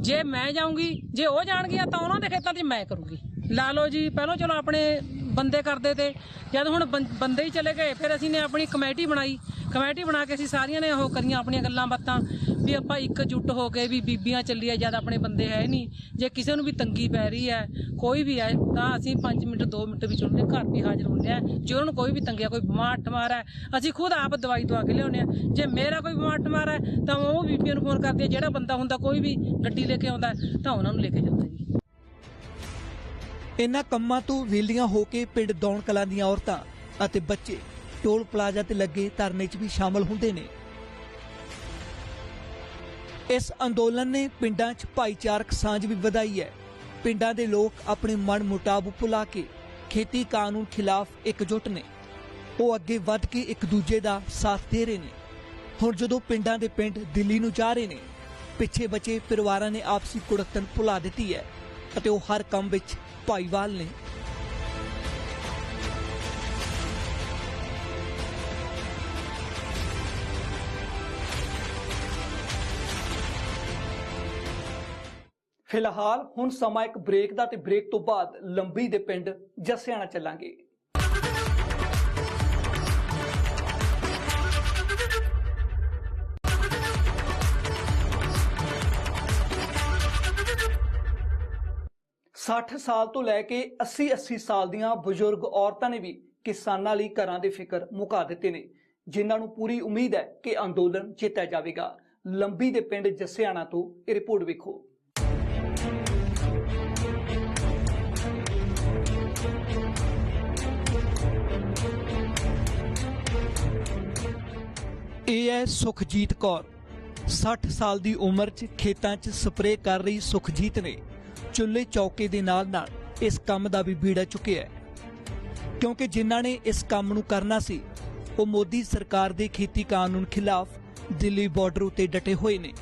ਜੇ ਮੈਂ ਜਾਊਂਗੀ, ਜੇ ਉਹ ਜਾਣਗੀਆਂ, ਤਾਂ ਉਹਨਾਂ ਦੇ ਖੇਤਾਂ 'ਚ ਮੈਂ ਕਰੂੰਗੀ। ਲਾ ਲਓ ਜੀ, ਪਹਿਲਾਂ ਚਲੋ ਆਪਣੇ ਬੰਦੇ ਕਰਦੇ ਤੇ। ਜਦ ਹੁਣ ਬੰ- ਬੰਦੇ ਹੀ ਚਲੇ ਗਏ, ਫਿਰ ਅਸੀਂ ਨੇ ਆਪਣੀ ਕਮੇਟੀ ਬਣਾਈ। ਕਮੇਟੀ ਬਣਾ ਕੇ ਅਸੀਂ ਸਾਰੀਆਂ ਨੇ ਉਹ ਕਰੀਆਂ ਆਪਣੀਆਂ ਗੱਲਾਂ ਬਾਤਾਂ, ਵੀ ਆਪਾਂ ਇੱਕ ਜੁੱਟ ਹੋ ਕੇ ਵੀ ਬੀਬੀਆਂ ਚੱਲੀਏ ਜਦ ਆਪਣੇ ਬੰਦੇ ਹੈ ਨਹੀਂ। ਜੇ ਕਿਸੇ ਨੂੰ ਵੀ ਤੰਗੀ ਪੈ ਰਹੀ ਹੈ, ਕੋਈ ਵੀ ਹੈ, ਤਾਂ ਅਸੀਂ 5 ਮਿੰਟ 2 ਮਿੰਟ ਵਿੱਚ ਉਹਨਾਂ ਦੇ ਘਰ ਵੀ ਹਾਜ਼ਰ ਹੁੰਦੇ ਆ ਜੇ ਉਹਨਾਂ ਨੂੰ ਕੋਈ ਵੀ ਤੰਗਿਆ ਕੋਈ ਬਿਮਾਰ ਠਮਾਰ ਹੈ, ਅਸੀਂ ਖੁਦ ਆਪ ਦਵਾਈ ਦਵਾ ਕੇ ਲਿਆਉਂਦੇ ਆ ਜੇ ਮੇਰਾ ਕੋਈ ਬਿਮਾਰ ਠਮਾਰ ਹੈ, ਤਾਂ ਉਹ ਬੀਬੀਆਂ ਨੂੰ ਫੋਨ ਕਰਦੀ ਜਿਹੜਾ ਬੰਦਾ ਹੁੰਦਾ, ਕੋਈ ਵੀ ਗੱਡੀ ਲੈ ਕੇ ਆਉਂਦਾ, ਤਾਂ ਉਹਨਾਂ ਨੂੰ ਲੈ ਕੇ ਜਾਂਦਾ ਜੀ। ਇਨ੍ਹਾਂ ਕੰਮਾਂ ਤੋਂ ਵੇਲੀਆਂ ਹੋ ਕੇ ਪਿੰਡ ਦੌਣ ਕਲਾਂ ਦੀਆਂ ਔਰਤਾਂ ਅਤੇ ਬੱਚੇ ਟੋਲ ਪਲਾਜ਼ਾ ਤੇ ਲੱਗੇ ਧਰਨੇ 'ਚ ਵੀ ਸ਼ਾਮਲ ਹੁੰਦੇ ਨੇ। ਇਸ ਅੰਦੋਲਨ ਨੇ ਪਿੰਡਾਂ 'ਚ ਭਾਈਚਾਰਕ ਸਾਂਝ ਵੀ ਵਧਾਈ ਹੈ। ਪਿੰਡਾਂ ਦੇ ਲੋਕ ਆਪਣੇ ਮਨ ਮੁਟਾਬ ਭੁਲਾ ਕੇ ਖੇਤੀ ਕਾਨੂੰਨ ਖਿਲਾਫ ਇਕਜੁੱਟ ਨੇ। ਉਹ ਅੱਗੇ ਵੱਧ ਕੇ ਇੱਕ ਦੂਜੇ ਦਾ ਸਾਥ ਦੇ ਰਹੇ ਨੇ। ਹੁਣ ਜਦੋਂ ਪਿੰਡਾਂ ਦੇ ਪਿੰਡ ਦਿੱਲੀ ਨੂੰ ਜਾ ਰਹੇ ਨੇ, ਪਿੱਛੇ ਬਚੇ ਪਰਿਵਾਰਾਂ ਨੇ ਆਪਸੀ ਕੁੜੱਤਨ ਭੁਲਾ ਦਿੱਤੀ ਹੈ। ਅਤੇ ਉਹ ਹਰ ਕੰਮ ਵਿੱਚ ਭਾਈਵਾਲ ਨੇ। ਫਿਲਹਾਲ ਹੁਣ ਸਮਾਂ ਇੱਕ ਬ੍ਰੇਕ ਦਾ ਤੇ ਬ੍ਰੇਕ ਤੋਂ ਬਾਅਦ ਲੰਬੀ ਦੇ ਪਿੰਡ ਜੱਸਿਆਣਾ ਚੱਲਾਂਗੇ। ਸੱਠ ਸਾਲ ਤੋਂ ਲੈ ਕੇ 80 80 ਸਾਲ ਦੀਆਂ ਬਜ਼ੁਰਗ ਔਰਤਾਂ ਨੇ ਵੀ ਕਿਸਾਨਾਂ ਲਈ ਘਰਾਂ ਦੇ ਫਿਕਰ ਮੁਕਾ ਦਿੱਤੇ ਨੇ, ਜਿਨ੍ਹਾਂ ਨੂੰ ਪੂਰੀ ਉਮੀਦ ਹੈ ਕਿ ਅੰਦੋਲਨ ਜਿੱਤਿਆ ਜਾਵੇਗਾ। ਲੰਬੀ ਦੇ ਪਿੰਡ ਜੱਸਿਆਣਾ ਤੋਂ ਇਹ ਰਿਪੋਰਟ ਵੇਖੋ। ਇਹ ਹੈ ਸੁਖਜੀਤ ਕੌਰ। 60 ਸਾਲ ਦੀ ਉਮਰ 'ਚ ਖੇਤਾਂ 'ਚ ਸਪਰੇਅ ਕਰ ਰਹੀ ਸੁਖਜੀਤ ਨੇ। ਚੁੱਲ੍ਹੇ ਚੌਕੇ ਦੇ ਨਾਲ ਨਾਲ ਇਸ ਕੰਮ ਦਾ ਵੀ ਬੀੜਾ ਚੁੱਕਿਆ ਹੈ। ਕਿਉਂਕਿ ਜਿਨ੍ਹਾਂ ਨੇ ਇਸ ਕੰਮ ਨੂੰ ਕਰਨਾ ਸੀ ਉਹ ਮੋਦੀ ਸਰਕਾਰ ਦੇ ਖੇਤੀ ਕਾਨੂੰਨ ਖਿਲਾਫ ਦਿੱਲੀ ਬਾਰਡਰ ਉਤੇ ਡਟੇ ਹੋਏ ਨੇ।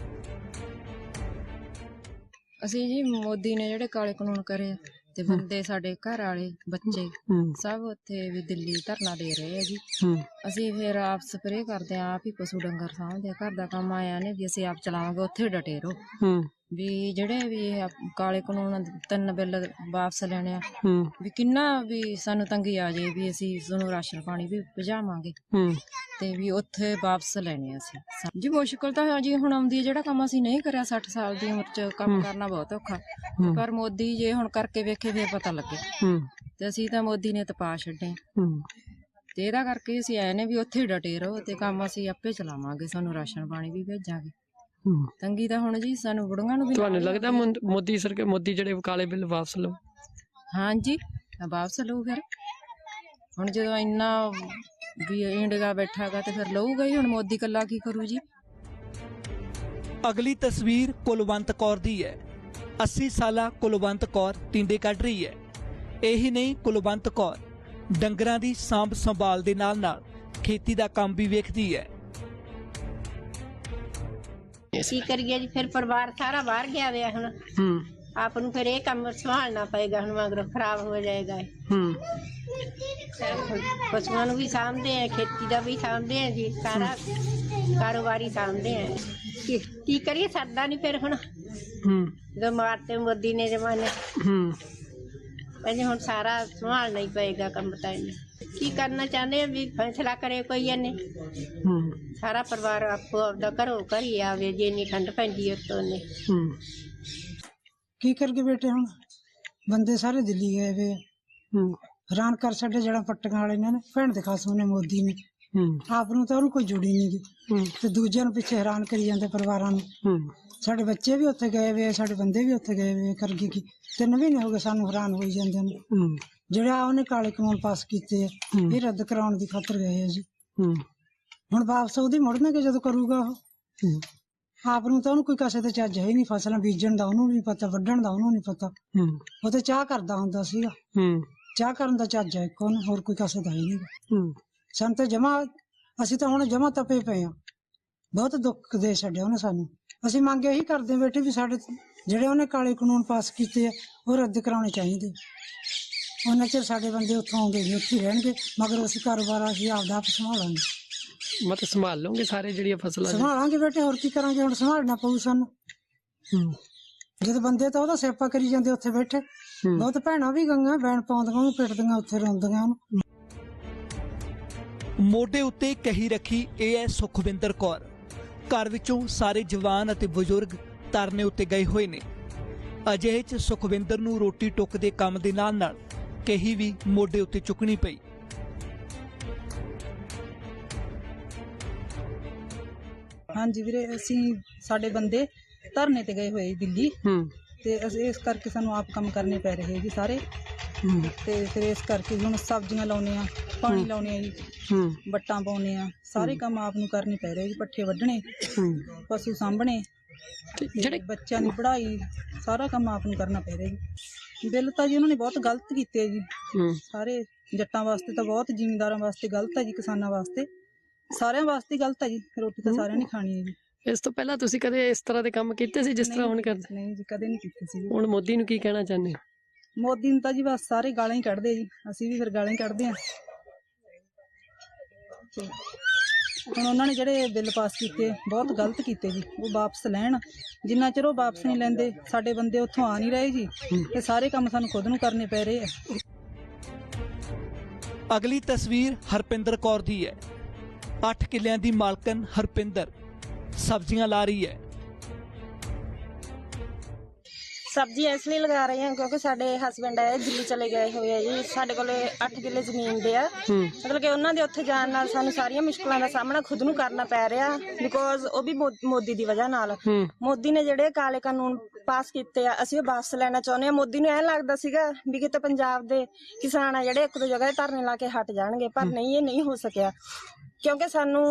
ਅਸੀਂ ਜੀ ਮੋਦੀ ਨੇ ਜਿਹੜੇ ਕਾਲੇ ਕਾਨੂੰਨ ਕਰੇ ਤੇ ਬੰਦੇ ਸਾਡੇ ਘਰ ਵਾਲੇ ਬੱਚੇ ਸਭ ਉੱਥੇ ਵੀ ਦਿੱਲੀ ਧਰਨਾ ਦੇ ਰਹੇ ਆ ਜੀ। ਅਸੀਂ ਫਿਰ ਆਪ ਸਪਰੇਅ ਕਰਦੇ ਆ ਆਪ ਹੀ ਪਸ਼ੂ ਡੰਗਰ ਸਾਂਭਦੇ ਆ। ਘਰ ਦਾ ਕੰਮ ਆਇਆ ਨੇ ਵੀ ਅਸੀਂ ਆਪ ਚਲਾਵਾਂਗੇ ਉੱਥੇ ਡਟੇ ਰਹੋ। ਵੀ ਜਿਹੜੇ ਵੀ ਇਹ ਕਾਲੇ ਕਾਨੂੰਨ ਤਿੰਨ ਬਿੱਲ ਵਾਪਸ ਲੈਣੇ ਆ ਵੀ ਕਿੰਨਾ ਵੀ ਸਾਨੂੰ ਤੰਗੀ ਆ ਜੇ ਵੀ ਅਸੀਂ ਤੁਹਾਨੂੰ ਰਾਸ਼ਨ ਪਾਣੀ ਵੀ ਪਹੁੰਚਾਵਾਂਗੇ ਤੇ ਵੀ ਉੱਥੇ ਵਾਪਸ ਲੈਣੇ ਆ ਅਸੀਂ। ਜੀ ਮੁਸ਼ਕਲ ਤਾਂ ਜੀ ਹੁਣ ਆਉਂਦੀ ਹੈ ਜਿਹੜਾ ਕੰਮ ਅਸੀਂ ਨਹੀਂ ਕਰਿਆ 60 ਸਾਲ ਦੀ ਉਮਰ 'ਚ ਕੰਮ ਕਰਨਾ ਬਹੁਤ ਔਖਾ। ਪਰ ਮੋਦੀ ਜੇ ਹੁਣ ਕਰਕੇ ਵੇਖੇ ਫੇਰ ਪਤਾ ਲੱਗੇ। ਤੇ ਅਸੀਂ ਤਾਂ ਮੋਦੀ ਨੇ ਤਪਾ ਛੱਡੇ। ਤੇ ਇਹਦਾ ਕਰਕੇ ਅਸੀਂ ਆਏ ਨੇ ਵੀ ਉੱਥੇ ਡਟੇ ਰਹੋ ਤੇ ਕੰਮ ਅਸੀਂ ਆਪੇ ਚਲਾਵਾਂਗੇ ਸਾਨੂੰ ਰਾਸ਼ਨ ਪਾਣੀ ਵੀ ਭੇਜਾਂਗੇ। ਤੰਗੀ ਤਾਂ ਹੁਣ ਜੀ ਸਾਨੂੰ ਬੁੜੀਆਂ ਨੂੰ ਵੀ ਤੁਹਾਨੂੰ ਲੱਗਦਾ ਮੁੰਦ- ਮੋਦੀ ਸਰਕਾਰ ਮੋਦੀ ਜਿਹੜੇ ਕਾਲੇ ਬਿੱਲ ਵਾਪਸ ਲਓ ਹਾਂਜੀ ਤਾਂ ਵਾਪਸ ਲਊ ਫਿਰ। ਹੁਣ ਜਦੋਂ ਇੰਨਾ ਵੀ ਇੰਡੀਆ ਬੈਠਾਗਾ ਤੇ ਫਿਰ ਲਊਗਾ ਹੀ ਹੁਣ ਮੋਦੀ ਕੱਲਾ ਕੀ ਕਰੂ ਜੀ? ਅਗਲੀ ਤਸਵੀਰ ਕੁਲਵੰਤ ਕੌਰ ਦੀ ਹੈ। 80 ਸਾਲਾ ਕੁਲਵੰਤ ਕੌਰ ਟਿੰਡੇ ਕੱਢ ਰਹੀ ਹੈ। ਇਹੀ ਨਹੀਂ ਕੁਲਵੰਤ ਕੌਰ ਡੰਗਰਾਂ ਦੀ ਸਾਂਭ ਸੰਭਾਲ ਦੇ ਨਾਲ ਨਾਲ ਖੇਤੀ ਦਾ ਕੰਮ ਵੀ ਵੇਖਦੀ ਹੈ। ਕੀ ਕਰੀਏ ਜੀ ਫਿਰ ਪਰਿਵਾਰ ਸਾਰਾ ਬਾਹਰ ਗਿਆ ਹੋਇਆ ਹੁਣ। ਹੂੰ। ਆਪ ਨੂੰ ਫਿਰ ਇਹ ਕੰਮ ਸੰਭਾਲਣਾ ਪਏਗਾ ਹੁਣ ਮਗਰੋਂ ਖਰਾਬ ਹੋ ਜਾਏਗਾ ਇਹ। ਹੂੰ। ਪਸ਼ੂਆਂ ਨੂੰ ਵੀ ਸਾਂਭਦੇ ਆ ਖੇਤੀ ਦਾ ਵੀ ਸਾਂਭਦੇ ਆ ਜੀ ਸਾਰਾ ਕਾਰੋਬਾਰੀ ਸਾਂਭਦੇ ਆ। ਕੀ ਕੀ ਕਰੀਏ ਸਰਦਾ ਨਹੀਂ ਫਿਰ ਹੁਣ। ਹੂੰ। ਜਦੋਂ ਮਾਰਤੇ ਮੋਦੀ ਨੇ ਜਮਾਨੇ। ਹੂੰ। ਕਹਿੰਦੇ ਹੁਣ ਸਾਰਾ ਸੰਭਾਲਣਾ ਹੀ ਪਏਗਾ ਕੰਮ ਤਾਂ ਇਹਨੇ। ਕੀ ਕਰਨਾ ਚਾਹੁੰਦੇ ਆ ਵੀ ਫੈਸਲਾ ਕਰੇ ਕੋਈ ਇਹਨੇ? ਹੂੰ। ਸਾਰਾ ਪਰਿਵਾਰ ਆਪੋ ਆਪਦਾ ਘਰੋਂ ਘਰ ਹੀ ਆਵੇ ਜੇ ਇੰਨੀ ਠੰਡ ਪੈਂਦੀ ਉੱਤੋਂ ਨੇ ਹੂੰ। ਕੀ ਕਰਕੇ ਬੈਠੇ ਹੁਣ? ਬੰਦੇ ਸਾਰੇ ਦਿੱਲੀ ਗਏ ਵੇ। ਆ। ਹੂੰ। ਹੈਰਾਨ ਕਰ ਛੱਡੇ ਜਿਹੜਾ ਪੱਟੀਆਂ ਵਾਲੇ ਨੇ ਨਾ, ਭੈਣ ਦੇ ਖਾਸਮ ਨੇ ਮੋਦੀ ਨੇ। ਹੂੰ। ਆਪ ਨੂੰ ਤਾਂ ਉਹਨੂੰ ਕੋਈ ਜੁੜੀ ਨਹੀਂ ਗੀ। ਹੂੰ। ਤੇ ਦੂਜਿਆਂ ਨੂੰ ਪਿੱਛੇ ਹੈਰਾਨ ਕਰੀ ਜਾਂਦੇ ਪਰਿਵਾਰਾਂ ਨੂੰ। ਹੂੰ। ਸਾਡੇ ਬੱਚੇ ਵੀ ਉੱਥੇ ਗਏ ਵੇ ਆ, ਸਾਡੇ ਬੰਦੇ ਵੀ ਉੱਥੇ ਗਏ ਵੇ ਆ, ਕਰ ਗਏ ਕੀ। ਤਿੰਨ ਮਹੀਨੇ ਹੋ ਗਏ ਸਾਨੂੰ ਹੈਰਾਨ ਹੋਈ ਜਾਂਦੇ ਨੇ। ਹੂੰ। ਜਿਹੜਾ ਉਹਨੇ ਕਾਲੇ ਕਾਨੂੰਨ ਪਾਸ ਕੀਤੇ ਆ ਇਹ ਰੱਦ ਕਰਾਉਣ ਦੀ ਖਾਤਰ ਗਏ ਆ ਜੀ। ਹੂੰ। ਹੁਣ ਵਾਪਸ ਉਹਦੀ ਮੁੜਨਗੇ ਜਦੋਂ ਕਰੂਗਾ ਉਹ। ਹੂੰ। ਆਪ ਨੂੰ ਤਾਂ ਉਹਨੂੰ ਕੋਈ ਕਾਸੇ ਤੇ ਚੱਜ ਹੈ ਹੀ ਨਹੀਂ ਫਸਲਾਂ ਬੀਜਣ ਦਾ ਉਹਨੂੰ ਨਹੀਂ ਪਤਾ ਵੱਢਣ ਦਾ ਉਹਨੂੰ ਨਹੀਂ ਪਤਾ। ਹੂੰ। ਉਹ ਤੇ ਚਾਹ ਕਰਦਾ ਹੁੰਦਾ ਸੀਗਾ। ਹੂੰ। ਚਾਹ ਕਰਨ ਦਾ ਚੱਜ ਹੈ ਕੋਨ ਹੋਰ ਕੋਈ ਕਾਸੇ ਦਾ ਹੀ ਨਹੀਂ। ਹੂੰ। ਸਾਨੂੰ ਤਾਂ ਜਮਾ ਅਸੀਂ ਤਾਂ ਹੁਣ ਜਮਾ ਤਪੇ ਪਏ ਆ ਬਹੁਤ ਦੁੱਖ ਦੇ ਛੱਡਿਆ ਉਹਨੇ ਸਾਨੂੰ। ਅਸੀਂ ਮੰਗ ਇਹੀ ਕਰਦੇ ਬੈਠੇ ਵੀ ਸਾਡੇ ਜਿਹੜੇ ਉਹਨੇ ਕਾਲੇ ਕਾਨੂੰਨ ਪਾਸ ਕੀਤੇ ਆ ਉਹ ਰੱਦ ਕਰਾਉਣੇ ਚਾਹੀਦੇ। ਉਹਨਾਂ ਚਿਰ ਸਾਡੇ ਬੰਦੇ ਉੱਥੋਂ ਆਉਂਦੇ ਨਹੀਂ ਉੱਥੇ ਹੀ ਰਹਿਣਗੇ। ਮਗਰ ਅਸੀਂ ਕਾਰੋਬਾਰ ਅਸੀਂ ਆਪਦਾ ਆਪ ਸੰਭਾਲਾਂਗੇ। ਮਤਲਬ ਸੰਭਾਲ ਲਓਗੇ ਸਾਰੇ ਜਿਹੜੀਆਂ ਫਸਲਾਂ ਨੇ? ਸੰਭਾਲਾਂਗੇ ਬੇਟੇ ਹੋਰ ਕੀ ਕਰਾਂਗੇ? ਹੁਣ ਸੰਭਾਲਣਾ ਪਊ ਸਾਨੂੰ। ਹੂੰ। ਜਦੋਂ ਬੰਦੇ ਤਾਂ ਉਹਦਾ ਸਿਆਪਾ ਕਰੀ ਜਾਂਦੇ ਉੱਥੇ ਬੈਠੇ। ਹੂੰ। ਬਹੁਤ ਭੈਣਾਂ ਵੀ ਗੰਗਾ ਬੈਣ ਪਾਉਂਦੀਆਂ ਉਹਨੂੰ ਪਿੱਟਦੀਆਂ ਉੱਥੇ ਰੋਂਦੀਆਂ ਉਹਨੂੰ। ਮੋਢੇ ਉੱਤੇ ਕਹੀ ਰੱਖੀ ਇਹ ਹੈ ਸੁਖਵਿੰਦਰ ਕੌਰ। ਘਰ ਵਿੱਚੋਂ ਸਾਰੇ ਜਵਾਨ ਅਤੇ ਬਜ਼ੁਰਗ ਧਰਨੇ ਉੱਤੇ ਗਏ ਹੋਏ ਨੇ। ਅਜਿਹੇ ਚ ਸੁਖਵਿੰਦਰ ਨੂੰ ਰੋਟੀ ਟੁੱਕ ਦੇ ਕੰਮ ਦੇ ਨਾਲ ਨਾਲ ਕਹੀ ਵੀ ਮੋਢੇ ਉੱਤੇ ਚੁੱਕਣੀ ਪਈ। ਹਾਂਜੀ ਵੀਰੇ ਅਸੀਂ ਸਾਡੇ ਬੰਦੇ ਧਰਨੇ ਤੇ ਗਏ ਹੋਏ ਦਿੱਲੀ। ਹੂੰ। ਤੇ ਅਸੀਂ ਇਸ ਕਰਕੇ ਸਾਨੂੰ ਆਪ ਕੰਮ ਕਰਨੇ ਪੈ ਰਹੇ ਜੀ ਸਾਰੇ। ਹੂੰ। ਤੇ ਫਿਰ ਇਸ ਕਰਕੇ ਹੁਣ ਸਬਜ਼ੀਆਂ ਲਾਉਣੇ ਆ ਪਾਣੀ ਲਾਉਣੇ ਆ ਜੀ ਹੂੰ। ਵੱਟਾਂ ਪਾਉਣੇ ਆ ਸਾਰੇ ਕੰਮ ਆਪ ਨੂੰ ਕਰਨੇ ਪੈ ਰਹੇ ਜੀ ਪੱਠੇ ਵੱਢਣੇ ਹੂੰ। ਪਸ਼ੂ ਸਾਂਭਣੇ। ਜਿਹੜੇ ਬੱਚਿਆਂ ਦੀ ਪੜ੍ਹਾਈ ਸਾਰਾ ਕੰਮ ਆਪ ਨੂੰ ਕਰਨਾ ਪੈ ਰਿਹਾ ਜੀ। ਬਿੱਲ ਤਾਂ ਜੀ ਉਹਨਾਂ ਨੇ ਬਹੁਤ ਗਲਤ ਕੀਤੇ ਜੀ। ਹੂੰ। ਸਾਰੇ ਜੱਟਾਂ ਵਾਸਤੇ ਤਾਂ ਬਹੁਤ ਜ਼ਿਮੀਂਦਾਰਾਂ ਵਾਸਤੇ ਗਲਤ ਹੈ ਜੀ ਕਿਸਾਨਾਂ ਵਾਸਤੇ। ਸਾਰਿਆਂ ਵਾਸਤੇ ਗਲਤ ਹੈ ਜੀ ਰੋਟੀ ਤਾਂ ਸਾਰਿਆਂ ਨੇ ਖਾਣੀ ਹੈ ਜੀ। ਇਸ ਤੋਂ ਪਹਿਲਾਂ ਤੁਸੀਂ ਕਦੇ ਇਸ ਤਰ੍ਹਾਂ ਦੇ ਕੰਮ ਕੀਤੇ ਸੀ ਜਿਸ ਤਰ੍ਹਾਂ ਹੁਣ ਕਰਦੇ? ਨਹੀਂ ਜੀ ਕਦੇ ਨਹੀਂ ਕੀਤੀ ਸੀ ਹੁਣ ਮੋਦੀ ਨੂੰ ਕੀ ਕਹਿਣਾ ਚਾਹੁੰਦੇ ਹੋ? ਮੋਦੀ ਨੂੰ ਤਾਂ ਜੀ ਬਸ ਸਾਰੇ ਗਾਲਾਂ ਹੀ ਕੱਢਦੇ ਜੀ ਅਸੀਂ ਵੀ ਫਿਰ ਗਾਲਾਂ ਹੀ ਕੱਢਦੇ ਆ। ਹੁਣ ਉਹਨਾਂ ਨੇ ਜਿਹੜੇ ਬਿੱਲ ਪਾਸ ਕੀਤੇ, ਬਹੁਤ ਗਲਤ ਕੀਤੇ ਜੀ, ਉਹ ਵਾਪਸ ਲੈਣ। ਜਿੰਨਾ ਚਿਰ ਉਹ ਵਾਪਸ ਨਹੀਂ ਲੈਂਦੇ, ਸਾਡੇ ਬੰਦੇ ਉੱਥੋਂ ਆ ਨਹੀਂ ਰਹੇ ਜੀ, ਤੇ ਸਾਰੇ ਕੰਮ ਸਾਨੂੰ ਖੁਦ ਨੂੰ ਕਰਨੇ ਪੈ ਰਹੇ ਆ। ਅਗਲੀ ਤਸਵੀਰ ਹਰਪਿੰਦਰ ਕੌਰ ਦੀ ਹੈ। 8 ਕਿੱਲਿਆਂ ਦੀ ਮਾਲਕਨ ਹਰਪਿੰਦਰ, ਸਬਜ਼ੀਆਂ ਲਾ ਰਹੀ ਹੈ। ਸਬਜ਼ੀ ਇਸ ਲਈ ਲਗਾ ਰਹੇ ਹਾਂ ਕਿਉਂਕਿ ਸਾਡੇ ਹਸਬੰਡ ਹੈ ਦਿੱਲੀ ਚਲੇ ਗਏ ਹੋਏ ਆ ਜੀ। ਸਾਡੇ ਕੋਲੇ 8 ਕਿੱਲੇ ਜ਼ਮੀਨ ਦੇ ਆ। ਮਤਲਬ ਕਿ ਉਹਨਾਂ ਦੇ ਉੱਥੇ ਜਾਣ ਨਾਲ ਸਾਨੂੰ ਸਾਰੀਆਂ ਮੁਸ਼ਕਲਾਂ ਦਾ ਸਾਹਮਣਾ ਖੁਦ ਨੂੰ ਕਰਨਾ ਪੈ ਰਿਹਾ ਬਿਕੋਜ਼ ਉਹ ਵੀ ਮੋ- ਮੋਦੀ ਦੀ ਵਜ੍ਹਾ ਨਾਲ। ਮੋਦੀ ਨੇ ਜਿਹੜੇ ਕਾਲੇ ਕਾਨੂੰਨ ਪਾਸ ਕੀਤੇ ਆ ਅਸੀਂ ਉਹ ਵਾਪਸ ਲੈਣਾ ਚਾਹੁੰਦੇ ਆ ਮੋਦੀ ਨੂੰ ਐਂ ਲੱਗਦਾ ਸੀਗਾ ਵੀ ਕਿਤੇ ਪੰਜਾਬ ਦੇ ਕਿਸਾਨ ਆ ਜਿਹੜੇ ਇੱਕ ਦੋ ਜਗ੍ਹਾ ਤੇ ਧਰਨੇ ਲਾ ਕੇ ਹਟ ਜਾਣਗੇ ਪਰ ਨਹੀਂ ਇਹ ਨਹੀਂ ਹੋ ਸਕਿਆ। ਕਿਉਂਕਿ ਸਾਨੂੰ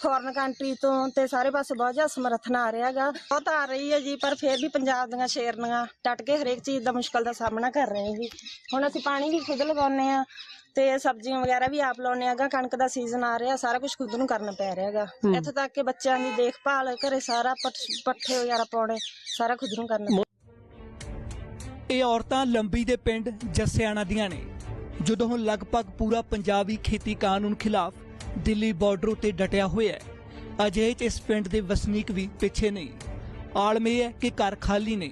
ਫੋਰਨ ਕੰਟਰੀ ਤੋਂ ਤੇ ਸਾਰੇ ਪਾਸੇ ਬਹੁਤ ਜ਼ਿਆਦਾ ਸਮਰਥਨ ਆ ਰਿਹਾਗਾ ਬਹੁਤ ਆ ਰਹੀ ਹੈ ਜੀ ਪਰ ਫਿਰ ਵੀ ਪੰਜਾਬ ਦੀਆਂ ਸ਼ੇਰਨੀਆਂ ਟੱਟ ਕੇ ਹਰੇਕ ਚੀਜ਼ ਦਾ ਮੁਸ਼ਕਲ ਦਾ ਸਾਹਮਣਾ ਕਰ ਰਹੇ ਹਾਂ ਜੀ। ਹੁਣ ਅਸੀਂ ਪਾਣੀ ਵੀ ਖੁਦ ਲਗਾਉਂਦੇ ਆ ਤੇ ਸਬਜ਼ੀਆਂ ਵਗੈਰਾ ਵੀ ਆਪ ਲਾਉਂਦੇ ਆਗਾ ਕਣਕ ਦਾ ਸੀਜ਼ਨ ਆ ਰਿਹਾ ਸਾਰਾ ਕੁਝ ਖੁਦ ਨੂੰ ਕਰਨਾ ਪੈ ਰਿਹਾਗਾ ਇੱਥੇ ਤੱਕ ਕਿ ਬੱਚਿਆਂ ਦੀ ਦੇਖਭਾਲ ਘਰੇ ਸਾਰਾ ਪੱਠ- ਪੱਠੇ ਵਗੈਰਾ ਪਾਉਣੇ ਸਾਰਾ ਖੁਦ ਨੂੰ ਕਰਨਾ ਇਹ ਔਰਤਾਂ ਲੰਬੀ ਦੇ ਪਿੰਡ ਜਸਿਆਣਾ ਦੀਆਂ ਨੇ ਜਦੋਂ ਹੁਣ ਲਗਭਗ ਪੂਰਾ ਪੰਜਾਬ ਹੀ ਖੇਤੀ ਕਾਨੂੰਨ ਖਿਲਾਫ ਦਿੱਲੀ ਬਾਰਡਰ ਉਤੇ ਡਟਿਆ ਹੋਇਆ ਹੈ। ਅਜਿਹੇ ਇਸ ਪਿੰਡ ਦੇ ਵਸਨੀਕ ਵੀ ਪਿੱਛੇ ਨਹੀਂ ਆਲਮ ਹੈ ਕਿ ਘਰ ਖਾਲੀ ਨੇ।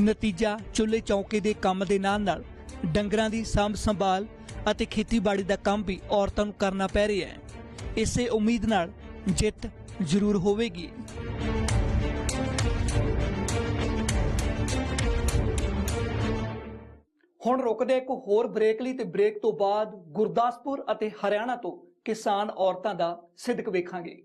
ਨਤੀਜਾ ਚੁੱਲ੍ਹੇ ਚੌਕੇ ਦੇ ਕੰਮ ਦੇ ਨਾਲ ਨਾਲ ਡੰਗਰਾਂ ਦੀ ਸਾਂਭ ਸੰਭਾਲ ਅਤੇ ਖੇਤੀਬਾੜੀ ਦਾ ਕੰਮ ਵੀ ਔਰਤਾਂ ਨੂੰ ਕਰਨਾ ਪੈ ਰਿਹਾ ਹੈ। ਇਸੇ ਉਮੀਦ ਨਾਲ ਜਿੱਤ ਜ਼ਰੂਰ ਹੋਵੇਗੀ। ਹੁਣ ਰੁਕਦੇ ਇੱਕ ਹੋਰ ਬ੍ਰੇਕ ਲਈ ਤੇ ਬ੍ਰੇਕ ਤੋਂ ਬਾਅਦ ਗੁਰਦਾਸਪੁਰ ਅਤੇ ਹਰਿਆਣਾ ਤੋਂ ਕਿਸਾਨ ਔਰਤਾਂ ਦਾ ਸਿੱਧਕ ਵੇਖਾਂਗੇ।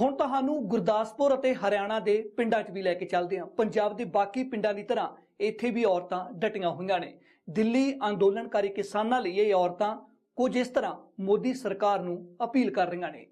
ਹੁਣ ਤੁਹਾਨੂੰ ਗੁਰਦਾਸਪੁਰ ਅਤੇ ਹਰਿਆਣਾ ਦੇ ਪਿੰਡਾਂ 'ਚ ਵੀ ਲੈ ਕੇ ਚੱਲਦੇ ਹਾਂ। ਪੰਜਾਬ ਦੇ ਬਾਕੀ ਪਿੰਡਾਂ ਦੀ ਤਰ੍ਹਾਂ ਇੱਥੇ ਵੀ ਔਰਤਾਂ ਡਟੀਆਂ ਹੋਈਆਂ ਨੇ। ਦਿੱਲੀ ਅੰਦੋਲਨਕਾਰੀ ਕਿਸਾਨਾਂ ਲਈ ਇਹ ਔਰਤਾਂ ਕੁਝ ਇਸ ਤਰ੍ਹਾਂ ਮੋਦੀ ਸਰਕਾਰ ਨੂੰ ਅਪੀਲ ਕਰ ਰਹੀਆਂ ਨੇ।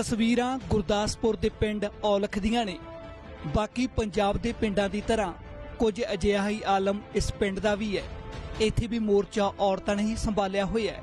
ਤਸਵੀਰਾਂ ਗੁਰਦਾਸਪੁਰ ਦੇ ਪਿੰਡ ਔਲਖ ਦੀਆਂ ਨੇ। ਬਾਕੀ ਪੰਜਾਬ ਦੇ ਪਿੰਡਾਂ ਦੀ ਤਰ੍ਹਾਂ ਕੁਝ ਅਜਿਹਾ ਹੀ ਆਲਮ ਇਸ ਪਿੰਡ ਦਾ ਵੀ ਹੈ। ਇੱਥੇ ਵੀ ਮੋਰਚਾ ਔਰਤਾਂ ਨੇ ਹੀ ਸੰਭਾਲਿਆ ਹੋਇਆ ਹੈ।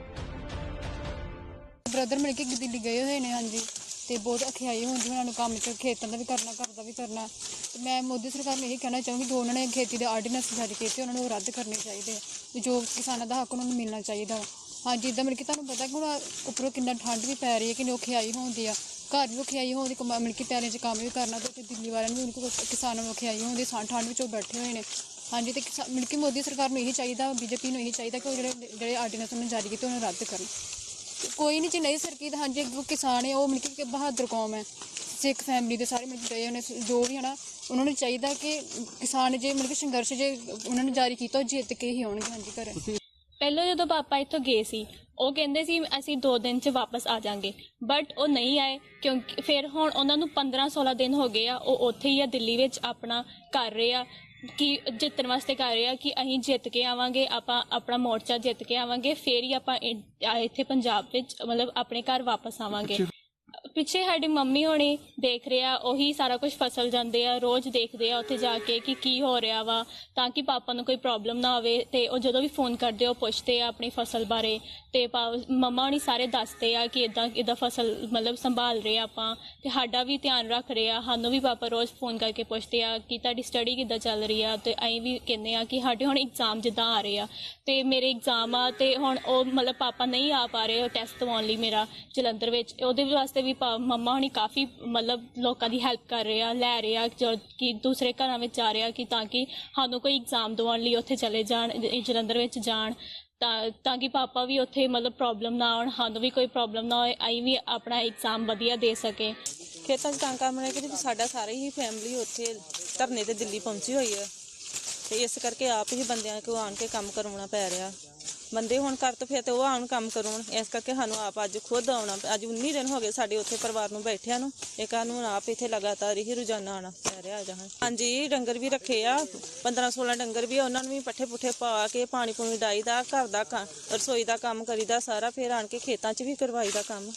ਬ੍ਰਦਰ ਮਿਲ ਕੇ ਦਿੱਲੀ ਗਏ ਹੋਏ ਨੇ, ਹਾਂਜੀ। ਤੇ ਬਹੁਤ ਅਖਿਆਈ ਹੁੰਦੀ ਉਹਨਾਂ ਨੂੰ ਕੰਮ ਚ ਖੇਤਾਂ ਦਾ ਵੀ ਕਰਨਾ, ਘਰ ਦਾ ਵੀ ਕਰਨਾ। ਤੇ ਮੈਂ ਮੋਦੀ ਸਰਕਾਰ ਨੂੰ ਇਹ ਕਹਿਣਾ ਚਾਹੂੰਗੀ ਜੋ ਉਹਨਾਂ ਨੇ ਖੇਤੀ ਦੇ ਆਰਡੀਨੈਂਸ ਜਾਰੀ ਕੀਤੇ, ਉਹਨਾਂ ਨੂੰ ਰੱਦ ਕਰਨੇ ਚਾਹੀਦੇ ਆ। ਜੋ ਕਿਸਾਨਾਂ ਦਾ ਹੱਕ ਉਹਨਾਂ ਨੂੰ ਮਿਲਣਾ ਚਾਹੀਦਾ ਹਾਂਜੀ ਇਦਾਂ ਮਤਲਬ ਕਿ ਤੁਹਾਨੂੰ ਪਤਾ ਕਿ ਹੁਣ ਉੱਪਰੋਂ ਕਿੰਨਾ ਠੰਡ ਵੀ ਪੈ ਰਹੀ ਹੈ, ਕਿੰਨੀ ਔਖਿਆਈ ਹੁੰਦੀ ਆ। ਘਰ ਵੀ ਔਖਿਆਈ ਹੁੰਦੀ, ਕਮਾ, ਮਤਲਬ ਕਿ ਪੈਰਾਂ 'ਚ ਕੰਮ ਵੀ ਕਰਨਾ ਤੇ ਦਿੱਲੀ ਵਾਲਿਆਂ ਨੂੰ ਵੀ ਉਹਨਾਂ ਕੋਲ ਕਿਸਾਨਾਂ ਨੂੰ ਔਖਿਆਈ ਹੁੰਦੀ, ਸਾਂ, ਠੰਡ ਵਿੱਚ ਉਹ ਬੈਠੇ ਹੋਏ ਨੇ। ਹਾਂਜੀ, ਤੇ ਕਿਸਾਨ ਮਤਲਬ ਕਿ ਮੋਦੀ ਸਰਕਾਰ ਨੂੰ ਇਹੀ ਚਾਹੀਦਾ, ਬੀਜੇਪੀ ਨੂੰ ਇਹੀ ਚਾਹੀਦਾ ਕਿ ਉਹ ਜਿਹੜੇ ਜਿਹੜੇ ਆਰਡੀਨੈਂਸ ਉਹਨਾਂ ਨੇ ਜਾਰੀ ਕੀਤੇ, ਉਹਨੂੰ ਰੱਦ ਕਰਨ। ਕੋਈ ਨਹੀਂ ਜੇ ਨਹੀਂ ਸਰਕੀ ਤਾਂ ਹਾਂਜੀ ਜੋ ਕਿਸਾਨ ਹੈ, ਉਹ ਮਤਲਬ ਕਿ ਬਹਾਦਰ ਕੌਮ ਹੈ। ਸਿੱਖ ਫੈਮਿਲੀ ਦੇ ਸਾਰੇ ਮਤਲਬ ਗਏ ਉਹਨੇ ਜੋ ਵੀ ਹਨਾ ਉਹਨਾਂ ਨੂੰ ਚਾਹੀਦਾ ਕਿ ਕਿਸਾਨ ਜੇ ਮਤਲਬ ਕਿ ਸੰਘਰਸ਼ ਜੇ ਉਹਨਾਂ ਨੇ ਜਾਰੀ ਕੀਤਾ, ਉਹ ਜਿੱਤ ਕੇ ਹੀ ਆਉਣਗੇ, ਹਾਂਜੀ, ਘਰੇ। ਪਹਿਲਾਂ ਜਦੋਂ ਪਾਪਾ ਇੱਥੋਂ ਗਏ ਸੀ, ਉਹ ਕਹਿੰਦੇ ਸੀ, ਅਸੀਂ 2 ਦਿਨ 'ਚ ਵਾਪਸ ਆ ਜਾਾਂਗੇ। ਬਟ ਉਹ ਨਹੀਂ ਆਏ, ਕਿਉਂਕਿ ਫਿਰ ਹੁਣ ਉਹਨਾਂ ਨੂੰ 15 16 ਦਿਨ ਹੋ ਗਏ ਆ, ਉਹ ਉੱਥੇ ਹੀ ਆ, ਦਿੱਲੀ ਵਿੱਚ ਆਪਣਾ ਕਰ ਰਹੇ ਆ, ਕਿ ਜਿੱਤਣ ਵਾਸਤੇ ਕਰ ਰਹੇ ਆ, ਕਿ ਅਸੀਂ ਜਿੱਤ ਕੇ ਆਵਾਂਗੇ, ਆਪਾਂ ਆਪਣਾ ਮੋਰਚਾ ਜਿੱਤ ਕੇ ਆਵਾਂਗੇ, ਫੇਰ ਹੀ ਆਪਾਂ ਇੱਥੇ ਪੰਜਾਬ ਵਿੱਚ ਮਤਲਬ ਆਪਣੇ ਘਰ ਵਾਪਸ ਆਵਾਂਗੇ। ਪਿੱਛੇ ਸਾਡੀ ਮੰਮੀ ਹੋਣੀ ਦੇਖ ਰਿਹਾ, ਉਹੀ ਸਾਰਾ ਕੁਝ ਫਸਲ ਜਾਂਦੇ ਆ, ਰੋਜ਼ ਦੇਖਦੇ ਆ ਉੱਥੇ ਜਾ ਕੇ ਕਿ ਕੀ ਹੋ ਰਿਹਾ ਵਾ, ਤਾਂ ਕਿ ਪਾਪਾ ਨੂੰ ਕੋਈ ਪ੍ਰੋਬਲਮ ਨਾ ਆਵੇ ਤੇ ਉਹ ਜਦੋਂ ਵੀ ਫੋਨ ਕਰਦੇ ਆ, ਉਹ ਪੁੱਛਦੇ ਆ ਆਪਣੀ ਫਸਲ ਬਾਰੇ ਤੇ ਪਾ- ਮੰਮਾ ਹੋਣੀ ਸਾਰੇ ਦੱਸਦੇ ਆ ਕਿ ਇਦਾਂ ਇਦਾਂ ਫਸਲ ਮਤਲਬ ਸੰਭਾਲ ਰਹੇ ਆਪਾਂ ਤੇ ਸਾਡਾ ਵੀ ਧਿਆਨ ਰੱਖ ਰਹੇ ਆ, ਸਾਨੂੰ ਵੀ ਪਾਪਾ ਰੋਜ਼ ਫੋਨ ਕਰਕੇ ਪੁੱਛਦੇ ਆ ਕਿ ਤੁਹਾਡੀ ਸਟੱਡੀ ਕਿੱਦਾਂ ਚੱਲ ਰਹੀ ਆ ਤੇ ਅਸੀਂ ਵੀ ਕਹਿੰਦੇ ਆ ਕਿ ਸਾਡੇ ਹੁਣ ਐਗਜ਼ਾਮ ਜਿੱਦਾਂ ਆ ਰਹੇ ਆ ਤੇ ਮੇਰੇ ਐਗਜ਼ਾਮ ਆ ਤੇ ਹੁਣ ਉਹ ਮਤਲਬ ਪਾਪਾ ਨਹੀਂ ਆ ਪਾ ਰਹੇ, ਉਹ ਟੈਸਟ ਦਵਾਉਣ ਲਈ ਮੇਰਾ ਜਲੰਧਰ ਵਿੱਚ, ਉਹਦੇ ਵਾਸਤੇ ਵੀ ਮੰਮਾ ਹੁਣੀ ਕਾਫੀ ਮਤਲਬ ਲੋਕਾਂ ਦੀ ਹੈਲਪ ਕਰ ਰਹੇ ਆ, ਲੈ ਰਹੇ ਆ, ਜੋ ਕਿ ਦੂਸਰੇ ਘਰਾਂ ਵਿੱਚ ਜਾ ਰਹੇ ਆ ਕਿ ਤਾਂ ਕਿ ਸਾਨੂੰ ਕੋਈ ਐਗਜ਼ਾਮ ਦਵਾਉਣ ਲਈ ਉੱਥੇ ਚਲੇ ਜਾਣ, ਜ- ਜਲੰਧਰ ਵਿੱਚ ਜਾਣ। ਤਾਂ ਤਾਂ ਕਿ ਪਾਪਾ ਵੀ ਉੱਥੇ ਮਤਲਬ ਪ੍ਰੋਬਲਮ ਨਾ ਆਉਣ, ਸਾਨੂੰ ਵੀ ਕੋਈ ਪ੍ਰੋਬਲਮ ਨਾ ਹੋਏ, ਅਸੀਂ ਵੀ ਆਪਣਾ ਐਗਜ਼ਾਮ ਵਧੀਆ ਦੇ ਸਕੇ ਖੇਤਾਂ 'ਚ ਕੰਮ ਕਰਨ ਕਿ ਸਾਡਾ ਸਾਰੀ ਹੀ ਫੈਮਿਲੀ ਉੱਥੇ ਧਰਨੇ ਤੇ ਦਿੱਲੀ ਪਹੁੰਚੀ ਹੋਈ ਹੈ ਤੇ ਇਸ ਕਰਕੇ ਆਪ ਹੀ ਬੰਦਿਆਂ ਕੋਲ ਆਣ ਕੇ ਕੰਮ ਕਰਵਾਉਣਾ ਪੈ ਰਿਹਾ। ਬੰਦੇ ਹੁਣ ਕਰ ਤੋਂ ਫਿਰ ਤੇ ਉਹ ਆਉਣ ਕੰਮ ਕਰਵਾਉਣ ਇਸ ਕਰਕੇ ਸਾਨੂੰ ਆਪ ਅੱਜ ਖੁਦ ਆਉਣਾ ਅੱਜ 19 ਦਿਨ ਹੋ ਗਏ ਸਾਡੇ ਉੱਥੇ ਪਰਿਵਾਰ ਨੂੰ ਬੈਠਿਆਂ ਨੂੰ। ਇਹ ਕਾਨੂੰਨ ਆਪ ਇੱਥੇ ਲਗਾਤਾਰ ਹੀ ਰੋਜ਼ਾਨਾ ਆਉਣਾ ਪੈ ਰਿਹਾ ਜਹਾਂ ਹਾਂਜੀ ਡੰਗਰ ਵੀ ਰੱਖੇ ਆ। 15 16 ਡੰਗਰ ਵੀ ਆ, ਉਹਨਾਂ ਨੂੰ ਵੀ ਪੱਠੇ ਪੁੱਠੇ ਪਾ ਕੇ ਪਾਣੀ ਪੂਣੀ ਡਾਈਦਾ ਘਰ ਦਾ ਕੰਮ ਰਸੋਈ ਦਾ ਕੰਮ ਕਰੀਦਾ ਸਾਰਾ ਫਿਰ ਆਣ ਕੇ ਖੇਤਾਂ 'ਚ ਵੀ ਕਰਵਾਈਦਾ ਕੰਮ।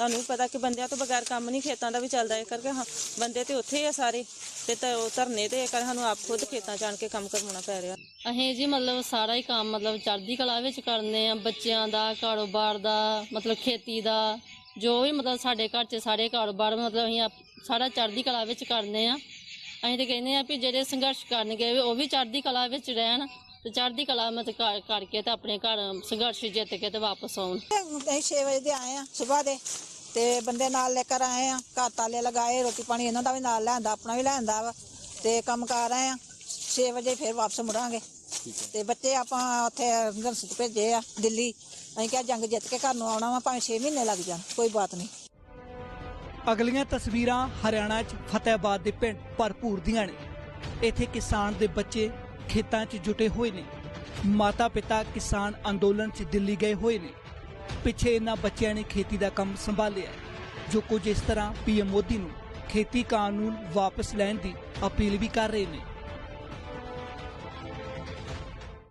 ਤੁਹਾਨੂੰ ਵੀ ਪਤਾ ਕਿ ਬੰਦਿਆਂ ਤੋਂ ਬਗੈਰ ਕੰਮ ਨਹੀਂ ਖੇਤਾਂ ਦਾ ਵੀ ਚੱਲਦਾ ਇਹ ਕਰਕੇ ਹਾਂ ਬੰਦੇ ਤੇ ਉੱਥੇ ਹੀ ਆ ਸਾਰੇ ਤੇ ਧ- ਉਹ ਧਰਨੇ ਤੇ ਇਹ ਕਰ ਸਾਨੂੰ ਆਪ ਖੁਦ ਖੇਤਾਂ ਆਣ ਕੇ ਕੰਮ ਕਰਵਾਉਣਾ ਪੈ ਰਿਹਾ। ਅਸੀਂ ਜੀ ਮਤਲਬ ਸਾਰਾ ਹੀ ਕੰਮ ਮਤਲਬ ਚੜ੍ਹਦੀ ਕਲਾ ਵਿੱਚ ਕਰਨੇ ਆ ਬੱਚਿਆਂ ਦਾ ਕਾਰੋਬਾਰ ਦਾ ਮਤਲਬ ਖੇਤੀ ਦਾ ਜੋ ਵੀ ਮਤਲਬ ਸਾਡੇ ਘਰ 'ਚ ਸਾਰੇ ਕਾਰੋਬਾਰ ਮਤਲਬ ਅਸੀਂ ਆਪ- ਸਾਰਾ ਚੜ੍ਹਦੀ ਕਲਾ ਵਿੱਚ ਕਰਨੇ ਆ। ਅਸੀਂ ਤੇ ਕਹਿੰਦੇ ਆ ਵੀ ਜਿਹੜੇ ਸੰਘਰਸ਼ ਕਰਨਗੇ ਉਹ ਵੀ ਚੜ੍ਹਦੀ ਕਲਾ ਵਿੱਚ ਰਹਿਣ ਤੇ ਚੜ੍ਹਦੀ ਕਲਾ ਮਤ ਕਰ- ਕਰਕੇ ਤੇ ਆਪਣੇ ਘਰ ਸੰਘਰਸ਼ ਜਿੱਤ ਕੇ ਤੇ ਵਾਪਸ ਆਉਣ। ਅਸੀਂ 6 ਵਜੇ ਦੇ ਆਏ ਆ ਸਵੇਰ ਦੇ। ਤੇ ਬੰਦੇ ਨਾਲ ਲੈ ਕੇ ਆਏ ਆ ਘਰ ਤਾਲੇ ਲਗਾਏ ਰੋਟੀ ਪਾਣੀ ਇਹਨਾਂ ਦਾ ਵੀ ਨਾਲ ਲੈਂਦਾ ਆਪਣਾ ਵੀ ਲੈਂਦਾ ਵਾ ਤੇ ਕੰਮ ਕਰ ਰਹੇ ਆ। 6 ਵਜੇ ਫਿਰ ਵਾਪਸ ਮੁੜਾਂਗੇ। ਤੇ ਬੱਚੇ ਆਪਾਂ ਉੱਥੇ 'ਚ ਭੇਜੇ ਆ ਦਿੱਲੀ। ਅਸੀਂ ਕਿਹਾ ਜੰਗ ਜਿੱਤ ਕੇ ਘਰ ਨੂੰ ਆਉਣਾ ਵਾ ਭਾਵੇਂ 6 ਮਹੀਨੇ ਲੱਗ ਜਾਣ ਕੋਈ ਬਾਤ ਨਹੀਂ। ਅਗਲੀਆਂ ਤਸਵੀਰਾਂ ਹਰਿਆਣਾ 'ਚ ਫਤਿਹਾਬਾਦ ਦੇ ਪਿੰਡ ਭਰਪੂਰ ਦੀਆਂ ਨੇ। ਇੱਥੇ ਕਿਸਾਨ ਦੇ ਬੱਚੇ ਖੇਤਾਂ 'ਚ ਜੁਟੇ ਹੋਏ ਨੇ। ਮਾਤਾ ਪਿਤਾ ਕਿਸਾਨ ਅੰਦੋਲਨ 'ਚ ਦਿੱਲੀ ਗਏ ਹੋਏ ਨੇ। ਪਿੱਛੇ ਇਹਨਾਂ ਬੱਚਿਆਂ ਨੇ ਖੇਤੀ ਦਾ ਕੰਮ ਸੰਭਾਲਿਆ ਹੈ, ਜੋ ਕੁਝ ਇਸ ਤਰ੍ਹਾਂ ਪੀਐਮ ਮੋਦੀ ਨੂੰ ਖੇਤੀ ਕਾਨੂੰਨ ਵਾਪਸ ਲੈਣ ਦੀ ਅਪੀਲ ਵੀ ਕਰ ਰਹੇ ਨੇ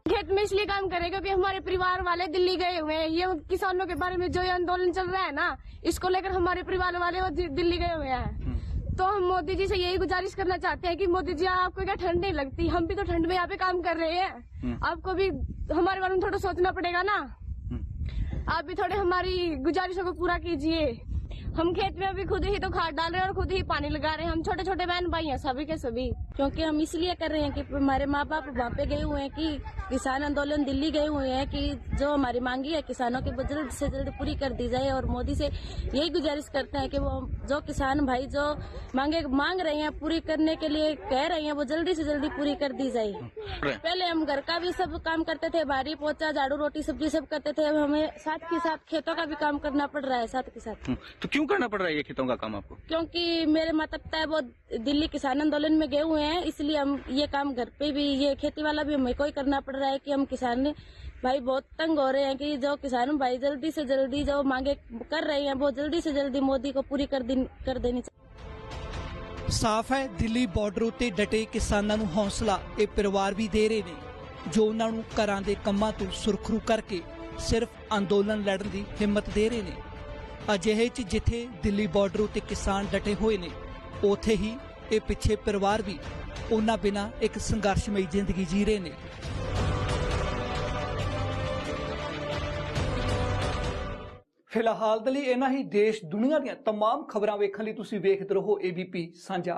खेत में इसलिए काम करें क्योंकि हमारे परिवार वाले दिल्ली गए हुए हैं ये किसानों के बारे में जो ये आंदोलन चल रहा है ना इसको लेकर हमारे परिवार वाले वो दि- दिल्ली गए हुए हैं तो हम मोदी जी से यही गुजारिश करना चाहते हैं कि मोदी जी आपको क्या ठंड नहीं लगती हम भी तो ठंड में यहाँ पे काम कर रहे हैं आपको भी हमारे बारे में थोड़ा सोचना पड़ेगा ना आप भी थोड़े हमारी गुजारिशों को पूरा कीजिए हम खेत में अभी खुद ही तो खाद डाल रहे हैं और खुद ही पानी लगा रहे हैं। हम छोटे छोटे बहन भाई हैं, सभी के सभी। क्योंकि हम इसलिए कर रहे हैं कि हमारे माँ बाप वहाँ पे गए हुए हैं कि किसान आंदोलन दिल्ली गए हुए हैं कि जो हमारी मांगी है, किसानों की जल्द से जल्द पूरी कर दी जाए और मोदी से यही गुजारिश करते हैं कि वो जो किसान भाई जो मांगे, मांग रहे हैं पूरी करने के लिए कह रहे हैं, वो जल्दी से जल्दी पूरी कर दी जाए। पहले हम घर का भी सब काम करते थे, बारी पोचा झाड़ू रोटी, सब्ज़ी सब करते थे। अब हमें साथ के साथ खेतों का भी काम करना पड़ रहा है, साथ के साथ। तो क्यों करना पड़ रहा है ये खेतों का काम आपको क्योंकि मेरे माता पिता है वो दिल्ली किसान आंदोलन में गए हुए हैं इसलिए हम ये काम घर पे भी ये खेती वाला भी हमें को ही करना पड़ रहा है कि हम किसान भाई बहुत तंग हो रहे हैं कि जो किसान भाई जल्दी से जल्दी जो मांगे कर रहे हैं वो जल्दी से जल्दी मोदी को पूरी कर दी कर देनी चाहिए ਸਾਫ਼ ਹੈ ਦਿੱਲੀ ਬਾਰਡਰ ਉੱਤੇ ਡਟੇ ਕਿਸਾਨਾਂ ਨੂੰ ਹੌਸਲਾ ਇਹ ਪਰਿਵਾਰ ਵੀ ਦੇ ਰਹੇ ਨੇ ਜੋ ਉਹਨਾਂ ਨੂੰ ਘਰਾਂ ਦੇ ਕੰਮਾਂ ਤੋਂ ਸੁਰਖਰੂ ਕਰਕੇ ਸਿਰਫ ਅੰਦੋਲਨ ਲੜਨ ਦੀ ਹਿੰਮਤ ਦੇ ਰਹੇ ਨੇ ਅਜਿਹੇ 'ਚ ਜਿੱਥੇ ਦਿੱਲੀ ਬਾਰਡਰ ਉੱਤੇ ਕਿਸਾਨ ਡਟੇ ਹੋਏ ਨੇ ਉਥੇ ਹੀ ਇਹ ਪਿੱਛੇ ਪਰਿਵਾਰ ਵੀ ਉਹਨਾਂ ਬਿਨਾਂ ਇੱਕ ਸੰਘਰਸ਼ਮਈ ਜ਼ਿੰਦਗੀ ਜੀ ਰਹੇ ਨੇ ਫਿਲਹਾਲ ਦੇ ਲਈ ਇਹਨਾਂ ਹੀ ਦੇਸ਼ ਦੁਨੀਆ ਦੀਆਂ तमाम ਖਬਰਾਂ ਵੇਖਣ ਲਈ ਤੁਸੀਂ ਵੇਖਦੇ ਰਹੋ ABP ਸਾਂਝਾ